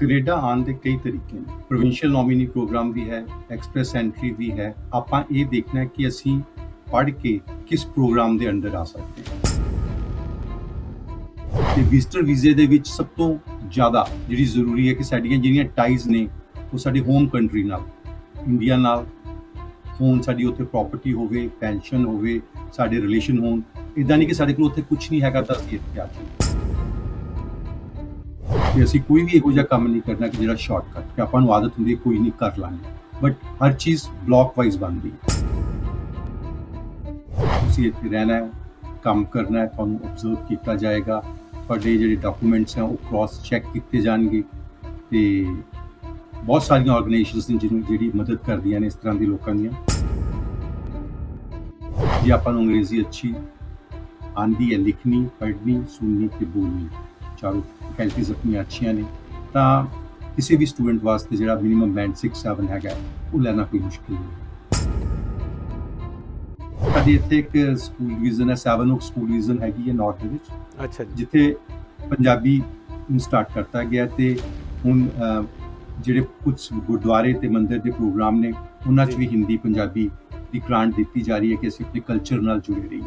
Canada ਆਉਣ ਦੇ ਕਈ ਤਰੀਕੇ ਨੇ। ਪ੍ਰੋਵਿੰਸ਼ੀਅਲ ਨੋਮੀਨੀ ਪ੍ਰੋਗਰਾਮ ਵੀ ਹੈ, ਐਕਸਪ੍ਰੈਸ ਐਂਟਰੀ ਵੀ ਹੈ। ਆਪਾਂ ਇਹ ਦੇਖਣਾ ਕਿ ਅਸੀਂ ਪੜ੍ਹ ਕੇ ਕਿਸ ਪ੍ਰੋਗਰਾਮ ਦੇ ਅੰਡਰ ਆ ਸਕਦੇ ਹਾਂ। ਤੇ ਵਿਜ਼ਟਰ ਵੀਜ਼ੇ ਦੇ ਵਿੱਚ ਸਭ ਤੋਂ ਜ਼ਿਆਦਾ ਜਿਹੜੀ ਜ਼ਰੂਰੀ ਹੈ ਕਿ ਸਾਡੀਆਂ ਜਿਹੜੀਆਂ ਟਾਈਜ਼ ਨੇ, ਉਹ ਸਾਡੀ ਹੋਮ ਕੰਟਰੀ ਨਾਲ, ਇੰਡੀਆ ਨਾਲ, ਹੋਣ ਸਾਡੀ ਉੱਥੇ ਪ੍ਰਾਪਰਟੀ ਹੋਵੇ, ਪੈਨਸ਼ਨ ਹੋਵੇ, ਸਾਡੇ ਰਿਲੇਸ਼ਨ ਹੋਣ ਇਦਾਂ ਨਹੀਂ ਕਿ ਸਾਡੇ ਕੋਲ ਉੱਥੇ ਕੁਝ ਨਹੀਂ ਹੈਗਾ ਤਾਂ ਅਸੀਂ ਇੱਥੇ ਆ ਜਾਈਏ। ਕਿ ਅਸੀਂ ਕੋਈ ਵੀ ਇਹੋ ਜਿਹਾ ਕੰਮ ਨਹੀਂ ਕਰਨਾ ਕਿ ਜਿਹੜਾ ਸ਼ਾਰਟਕਟ ਕਿ ਆਪਾਂ ਨੂੰ ਆਦਤ ਹੁੰਦੀ ਹੈ ਕੋਈ ਨਹੀਂ ਕਰ ਲਾਂਗੇ। ਬਟ ਹਰ ਚੀਜ਼ ਬਲੌਕ ਵਾਈਜ਼ ਬਣਦੀ ਤੁਸੀਂ ਇੱਥੇ ਰਹਿਣਾ ਹੈ, ਕੰਮ ਕਰਨਾ ਹੈ, ਤੁਹਾਨੂੰ ਆਬਜ਼ਰਵ ਕੀਤਾ ਜਾਏਗਾ। ਤੁਹਾਡੇ ਜਿਹੜੇ ਡਾਕੂਮੈਂਟਸ ਹੈ, ਉਹ ਕ੍ਰਾਸ ਚੈੱਕ ਕੀਤੇ ਜਾਣਗੇ। ਤੇ ਬਹੁਤ ਸਾਰੀਆਂ ਆਰਗੇਨਾਈਜੇਸ਼ਨਸ ਨੇ ਜਿਹਨੂੰ ਜਿਹੜੀ ਮਦਦ ਕਰਦੀਆਂ ਨੇ ਇਸ ਤਰ੍ਹਾਂ ਦੇ ਲੋਕਾਂ ਦੀਆਂ। ਜੇ ਆਪਾਂ ਨੂੰ ਅੰਗਰੇਜ਼ੀ ਅੱਛੀ ਆਂਦੀ ਹੈ ਲਿਖਣੀ, ਪੜ੍ਹਨੀ, ਸੁਣਨੀ ਤੇ ਬੋਲਣੀ ਚਾਰੋਂ ਫੈਕਲਟੀਜ਼ ਆਪਣੀਆਂ ਅੱਛੀਆਂ ਨੇ ਤਾਂ ਕਿਸੇ ਵੀ ਸਟੂਡੈਂਟ ਵਾਸਤੇ ਜਿਹੜਾ ਮਿਨੀਮਮ ਬੈਂਡ 6 7 ਹੈਗਾ ਉਹ ਲੈਣਾ ਕੋਈ ਮੁਸ਼ਕਿਲ ਨਹੀਂ। ਸਾਡੇ ਇੱਥੇ ਇੱਕ ਸਕੂਲ ਡਿਵੀਜ਼ਨ ਹੈ ਸੈਵਨ ਓਕ ਸਕੂਲ ਡਿਵੀਜ਼ਨ ਹੈਗੀ ਹੈ ਨਾਰਥ ਦੇ ਵਿੱਚ। ਅੱਛਾ ਜੀ। ਜਿੱਥੇ ਪੰਜਾਬੀ ਨੂੰ ਸਟਾਰਟ ਕਰਤਾ ਗਿਆ ਤੇ ਹੁਣ ਜਿਹੜੇ ਕੁਝ ਗੁਰਦੁਆਰੇ ਤੇ ਮੰਦਿਰ ਦੇ ਪ੍ਰੋਗਰਾਮ ਨੇ ਉਹਨਾਂ 'ਚ। ਵੀ ਹਿੰਦੀ ਪੰਜਾਬੀ ਦੀ ਗ੍ਰਾਂਟ ਦਿੱਤੀ ਜਾ ਰਹੀ ਹੈ ਕਿ ਅਸੀਂ ਆਪਣੇ ਕਲਚਰ ਨਾਲ ਜੁੜੇ ਰਹੀਏ।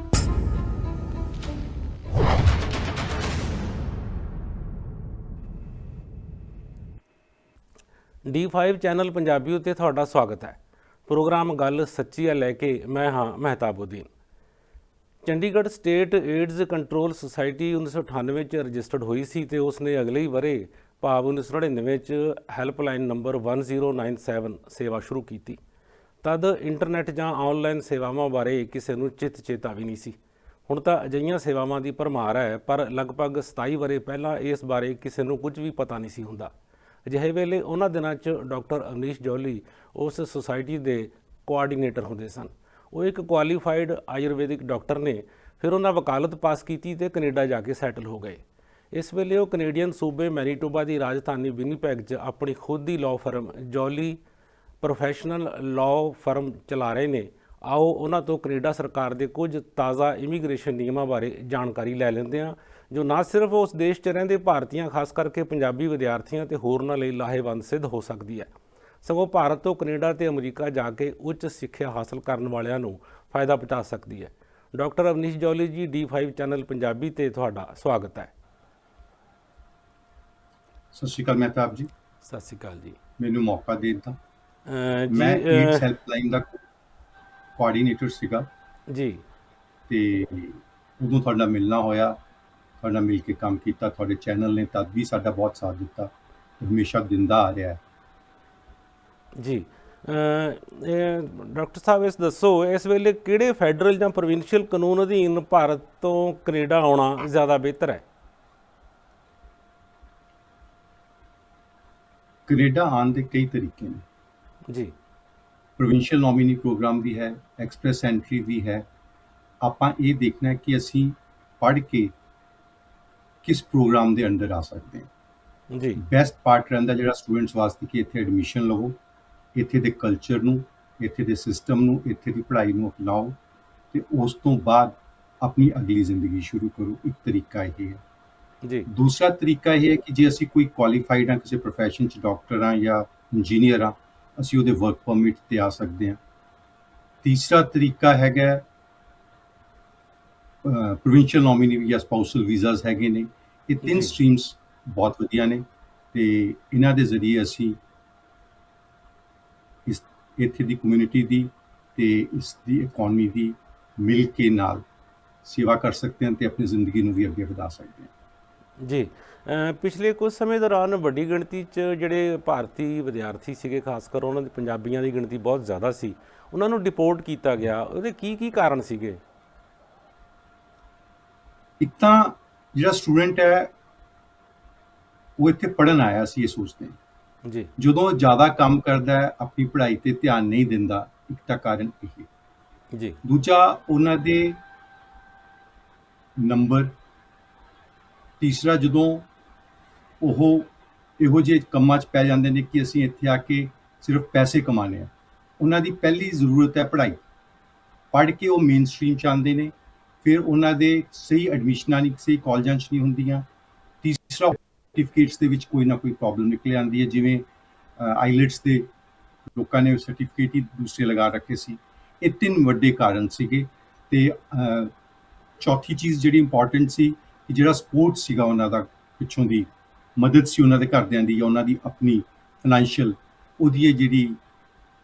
D5 ਚੈਨਲ ਪੰਜਾਬੀ ਉੱਤੇ ਤੁਹਾਡਾ ਸਵਾਗਤ ਹੈ। ਪ੍ਰੋਗਰਾਮ ਗੱਲ ਸੱਚੀ ਹੈ ਲੈ ਕੇ ਮੈਂ ਹਾਂ Mehtabuddin Chandigarh state AIDS control society 1998 ਚ ਰਜਿਸਟਰਡ ਹੋਈ ਸੀ ਤੇ ਉਸ ਨੇ ਅਗਲੇ ਹੀ ਵਰੇ ਭਾਵ 1999 ਚ ਹੈਲਪਲਾਈਨ ਨੰਬਰ 1097 ਸੇਵਾ ਸ਼ੁਰੂ ਕੀਤੀ। ਤਦ ਇੰਟਰਨੈਟ ਜਾਂ ਆਨਲਾਈਨ ਸੇਵਾਵਾਂ ਬਾਰੇ ਕਿਸੇ ਨੂੰ ਚਿੱਤ ਚੇਤਾ ਵੀ ਨਹੀਂ ਸੀ। ਹੁਣ ਤਾਂ ਅਜਿਹੀਆਂ ਸੇਵਾਵਾਂ ਦੀ ਭਰਮਾਰ ਹੈ, ਪਰ ਲਗਭਗ 27 ਵਰੇ ਪਹਿਲਾਂ ਇਸ ਬਾਰੇ ਕਿਸੇ ਨੂੰ ਕੁਝ ਵੀ ਪਤਾ ਨਹੀਂ ਸੀ ਹੁੰਦਾ। ਅਜਿਹੇ ਵੇਲੇ ਉਹਨਾਂ ਦਿਨਾਂ 'ਚ ਡਾਕਟਰ ਅਮਨੀਸ਼ ਜੌਲੀ ਉਸ ਸੁਸਾਇਟੀ ਦੇ ਕੋਆਰਡੀਨੇਟਰ ਹੁੰਦੇ ਸਨ। ਉਹ ਇੱਕ ਕੁਆਲੀਫਾਈਡ ਆਯੁਰਵੈਦਿਕ ਡਾਕਟਰ ਨੇ ਫਿਰ ਉਹਨਾਂ ਵਕਾਲਤ ਪਾਸ ਕੀਤੀ ਤੇ ਕੈਨੇਡਾ ਜਾ ਕੇ ਸੈਟਲ ਹੋ ਗਏ। ਇਸ ਵੇਲੇ ਉਹ ਕੈਨੇਡੀਅਨ ਸੂਬੇ ਮੈਨੀਟੋਬਾ ਦੀ ਰਾਜਧਾਨੀ ਵਿਨੀਪੈਗ 'ਚ ਆਪਣੀ ਖੁਦ ਦੀ law firm Jolly professional law firm ਚਲਾ ਰਹੇ ਨੇ। ਆਓ ਉਹਨਾਂ ਤੋਂ ਕੈਨੇਡਾ ਸਰਕਾਰ ਦੇ ਕੁਝ ਤਾਜ਼ਾ ਇਮੀਗ੍ਰੇਸ਼ਨ ਨਿਯਮਾਂ ਬਾਰੇ ਜਾਣਕਾਰੀ ਲੈ ਲੈਂਦੇ ਹਾਂ। ਜੋ ਨਾ ਸਿਰਫ ਉਸ ਦੇਸ਼ 'ਚ ਰਹਿੰਦੇ ਭਾਰਤੀਆਂ ਖਾਸ ਕਰਕੇ ਪੰਜਾਬੀ ਵਿਦਿਆਰਥੀਆਂ ਤੇ ਹੋਰਨਾਂ ਲਈ ਲਾਹੇਵੰਦ ਸਿੱਧ ਹੋ ਸਕਦੀ ਹੈ। ਸਗੋਂ ਭਾਰਤ ਤੋਂ ਕੈਨੇਡਾ ਤੇ ਅਮਰੀਕਾ ਜਾ ਕੇ ਉੱਚ ਸਿੱਖਿਆ ਹਾਸਲ ਕਰਨ ਵਾਲਿਆਂ ਨੂੰ ਫਾਇਦਾ ਪਹੁੰਚਾ ਸਕਦੀ ਹੈ। ਡਾਕਟਰ ਅਵਨੀਸ਼ ਜੌਲੀ ਜੀ D5 ਚੈਨਲ ਪੰਜਾਬੀ ਤੇ ਤੁਹਾਡਾ ਸਵਾਗਤ ਹੈ। ਸਤਿ ਸ਼੍ਰੀ ਅਕਾਲ ਮਹਿਤਾਬ ਜੀ। ਸਤਿ ਸ਼੍ਰੀ ਅਕਾਲ ਜੀ। ਮੈਨੂੰ ਮੌਕਾ ਦੇ ਦਿੱਤਾ ਮੈਂ ਏਡਸ ਹੈਲਪਲਾਈਨ ਦਾ ਕੋਆਰਡੀਨੇਟਰ ਸੀਗਾ। ਜੀ। ਤੇ ਉਦੋਂ ਤੁਹਾਡਾ ਮਿਲਣਾ ਹੋਇਆ। ਤੁਹਾਡਾ ਮਿਲ ਕੇ ਕੰਮ ਕੀਤਾ ਤੁਹਾਡੇ ਚੈਨਲ ਨੇ ਤਦ ਵੀ ਸਾਡਾ ਬਹੁਤ ਸਾਥ ਦਿੱਤਾ ਹਮੇਸ਼ਾ ਦਿੰਦਾ ਆ ਰਿਹਾ ਹੈ। ਜੀ ਡਾਕਟਰ ਸਾਹਿਬ ਇਸ ਦੱਸੋ ਇਸ ਵੇਲੇ ਕਿਹੜੇ ਫੈਡਰਲ ਜਾਂ ਪ੍ਰੋਵਿੰਸ਼ੀਅਲ ਕਾਨੂੰਨ ਅਧੀਨ ਭਾਰਤ ਤੋਂ ਕੈਨੇਡਾ ਆਉਣਾ ਜ਼ਿਆਦਾ ਬਿਹਤਰ ਹੈ? ਕੈਨੇਡਾ ਆਉਣ ਦੇ ਕਈ ਤਰੀਕੇ ਨੇ। ਜੀ। ਪ੍ਰੋਵਿੰਸ਼ੀਅਲ ਨੋਮੀਨੀ ਪ੍ਰੋਗਰਾਮ ਵੀ ਹੈ ਐਕਸਪ੍ਰੈਸ ਐਂਟਰੀ ਵੀ ਹੈ। ਆਪਾਂ ਇਹ ਦੇਖਣਾ ਕਿ ਅਸੀਂ ਪੜ੍ਹ ਕੇ ਕਿਸ ਪ੍ਰੋਗਰਾਮ ਦੇ ਅੰਡਰ ਆ ਸਕਦੇ ਹਾਂ। ਜੀ। ਬੈਸਟ ਪਾਰਟ ਰਹਿੰਦਾ ਜਿਹੜਾ ਸਟੂਡੈਂਟਸ ਵਾਸਤੇ ਕਿ ਇੱਥੇ ਐਡਮਿਸ਼ਨ ਲਵੋ ਇੱਥੇ ਦੇ ਕਲਚਰ ਨੂੰ ਇੱਥੇ ਦੇ ਸਿਸਟਮ ਨੂੰ ਇੱਥੇ ਦੀ ਪੜ੍ਹਾਈ ਨੂੰ ਅਪਣਾਓ ਤੇ ਉਸ ਤੋਂ ਬਾਅਦ ਆਪਣੀ ਅਗਲੀ ਜ਼ਿੰਦਗੀ ਸ਼ੁਰੂ ਕਰੋ। ਇੱਕ ਤਰੀਕਾ ਇਹ ਹੈ। ਜੀ। ਦੂਸਰਾ ਤਰੀਕਾ ਇਹ ਹੈ ਕਿ ਜੇ ਅਸੀਂ ਕੋਈ ਕੁਆਲੀਫਾਈਡ ਹਾਂ ਕਿਸੇ profession ਚ ਡਾਕਟਰ ਹਾਂ ਜਾਂ ਇੰਜੀਨੀਅਰ ਹਾਂ ਅਸੀਂ ਉਹਦੇ ਵਰਕ ਪਰਮਿਟ ਤੇ ਆ ਸਕਦੇ ਹਾਂ। ਤੀਸਰਾ ਤਰੀਕਾ ਹੈਗਾ ਪ੍ਰੋਵਿੰਸ਼ੀਅਲ ਨੋਮੀਨੀ ਜਾਂ ਸਪਾਊਸਲ ਵੀਜ਼ਾਸ ਹੈਗੇ ਨੇ। ਇਹ ਤਿੰਨ। ਸਟਰੀਮਸ ਬਹੁਤ ਵਧੀਆ ਨੇ ਤੇ ਇਹਨਾਂ ਦੇ ਜ਼ਰੀਏ ਅਸੀਂ ਇਸ ਇੱਥੇ ਦੀ ਕਮਿਊਨਿਟੀ ਦੀ ਤੇ ਇਸ ਦੀ ਇਕਨੋਮੀ ਦੀ ਮਿਲ ਕੇ ਨਾਲ ਸੇਵਾ ਕਰ ਸਕਦੇ ਹਾਂ ਤੇ ਆਪਣੀ ਜ਼ਿੰਦਗੀ ਨੂੰ ਵੀ ਅੱਗੇ ਵਧਾ ਸਕਦੇ ਹਾਂ। ਜੀ। ਪਿਛਲੇ ਕੁਝ ਸਮੇਂ ਦੌਰਾਨ ਵੱਡੀ ਗਿਣਤੀ 'ਚ ਜਿਹੜੇ ਭਾਰਤੀ ਵਿਦਿਆਰਥੀ ਸੀਗੇ ਖਾਸ ਕਰ ਉਹਨਾਂ ਦੀ ਪੰਜਾਬੀਆਂ ਦੀ ਗਿਣਤੀ ਬਹੁਤ ਜ਼ਿਆਦਾ ਸੀ ਉਹਨਾਂ ਨੂੰ ਡਿਪੋਰਟ ਕੀਤਾ ਗਿਆ। ਉਹਦੇ ਕੀ ਕੀ ਕਾਰਨ ਸੀਗੇ? ਇੱਕ ਤਾਂ ਜਿਹੜਾ ਸਟੂਡੈਂਟ ਹੈ ਉਹ ਇੱਥੇ ਪੜਨ ਆਇਆ ਸੀ ਇਹ ਸੋਚਦੇ। ਜੀ। ਜਦੋਂ ਜ਼ਿਆਦਾ ਕੰਮ ਕਰਦਾ ਹੈ ਆਪਣੀ ਪੜ੍ਹਾਈ ਤੇ ਧਿਆਨ ਨਹੀਂ ਦਿੰਦਾ ਇੱਕ ਤਾਂ ਕਾਰਨ ਇਹ। ਜੀ। ਦੂਜਾ ਉਹਨਾਂ ਦੇ ਨੰਬਰ। ਤੀਸਰਾ ਜਦੋਂ ਉਹ ਇਹੋ ਜਿਹੇ ਕੰਮਾਂ 'ਚ ਪੈ ਜਾਂਦੇ ਨੇ ਕਿ ਅਸੀਂ ਇੱਥੇ ਆ ਕੇ ਸਿਰਫ ਪੈਸੇ ਕਮਾਣੇ ਆ ਉਹਨਾਂ ਦੀ ਪਹਿਲੀ ਜ਼ਰੂਰਤ ਹੈ ਪੜ੍ਹਾਈ। ਪੜ੍ਹ ਕੇ ਉਹ ਮੇਨ ਸਟਰੀਮ ਚ ਆਉਂਦੇ ਨੇ। ਫਿਰ ਉਹਨਾਂ ਦੇ ਸਹੀ ਐਡਮਿਸ਼ਨਾਂ ਨਹੀਂ, ਸਹੀ ਕਾਲਜਾਂ 'ਚ ਨਹੀਂ ਹੁੰਦੀਆਂ। ਤੀਸਰਾ ਸਰਟੀਫਿਕੇਟਸ ਦੇ ਵਿੱਚ ਕੋਈ ਨਾ ਕੋਈ ਪ੍ਰੋਬਲਮ ਨਿਕਲ ਆਉਂਦੀ ਹੈ, ਜਿਵੇਂ ਆਈਲੈਟਸ ਦੇ ਲੋਕਾਂ ਨੇ ਸਰਟੀਫਿਕੇਟ ਹੀ ਦੂਸਰੇ ਲਗਾ ਰੱਖੇ ਸੀ। ਇਹ ਤਿੰਨ ਵੱਡੇ ਕਾਰਨ ਸੀਗੇ ਤੇ ਚੌਥੀ ਚੀਜ਼ ਜਿਹੜੀ ਇੰਪੋਰਟੈਂਟ ਸੀ ਕਿ ਜਿਹੜਾ ਸਪੋਰਟ ਸੀਗਾ ਉਹਨਾਂ ਦਾ ਪਿੱਛੋਂ ਦੀ, ਮਦਦ ਸੀ ਉਹਨਾਂ ਦੇ ਘਰਦਿਆਂ ਦੀ ਜਾਂ ਉਹਨਾਂ ਦੀ ਆਪਣੀ ਫਾਈਨੈਂਸ਼ੀਅਲ ਉਹਦੀ ਇਹ ਜਿਹੜੀ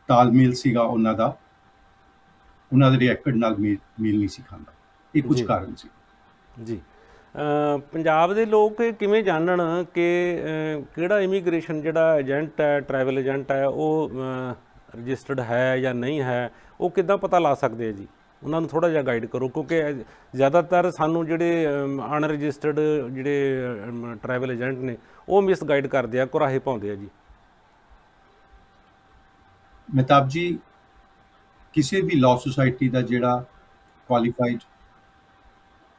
ਤਾਲਮੇਲ ਸੀਗਾ ਉਹਨਾਂ ਦਾ, ਉਹਨਾਂ ਦੇ ਰੈਕਡ ਨਾਲ ਮੇਲ ਮੇਲ ਨਹੀਂ ਸੀ ਖਾਂਦਾ। ਇਹ ਕੁਝ। ਕਾਰਨ ਸੀ। ਜੀ। ਪੰਜਾਬ ਦੇ ਲੋਕ ਕਿਵੇਂ ਜਾਣਨ ਕਿ ਕਿਹੜਾ ਇਮੀਗ੍ਰੇਸ਼ਨ ਜਿਹੜਾ ਏਜੰਟ ਹੈ ਟਰੈਵਲ ਏਜੰਟ ਹੈ ਉਹ ਰਜਿਸਟਰਡ ਹੈ ਜਾਂ ਨਹੀਂ ਹੈ ਉਹ ਕਿੱਦਾਂ ਪਤਾ ਲਾ ਸਕਦੇ ਆ ਜੀ? ਉਹਨਾਂ ਨੂੰ ਥੋੜਾ ਜਿਹਾ ਗਾਈਡ ਕਰੋ ਕਿਉਂਕਿ ਜ਼ਿਆਦਾਤਰ ਸਾਨੂੰ ਜਿਹੜੇ ਅਨਰਜਿਸਟਰਡ ਜਿਹੜੇ ਟਰੈਵਲ ਏਜੰਟ ਨੇ ਉਹ ਮਿਸ ਗਾਈਡ ਕਰਦੇ ਆ ਕੁਰਾਹੇ ਪਾਉਂਦੇ ਆ ਜੀ। ਮਹਿਤਾਬ ਜੀ ਕਿਸੇ ਵੀ ਲਾਅ ਸੁਸਾਇਟੀ ਦਾ ਜਿਹੜਾ ਕੁਆਲੀਫਾਈਡ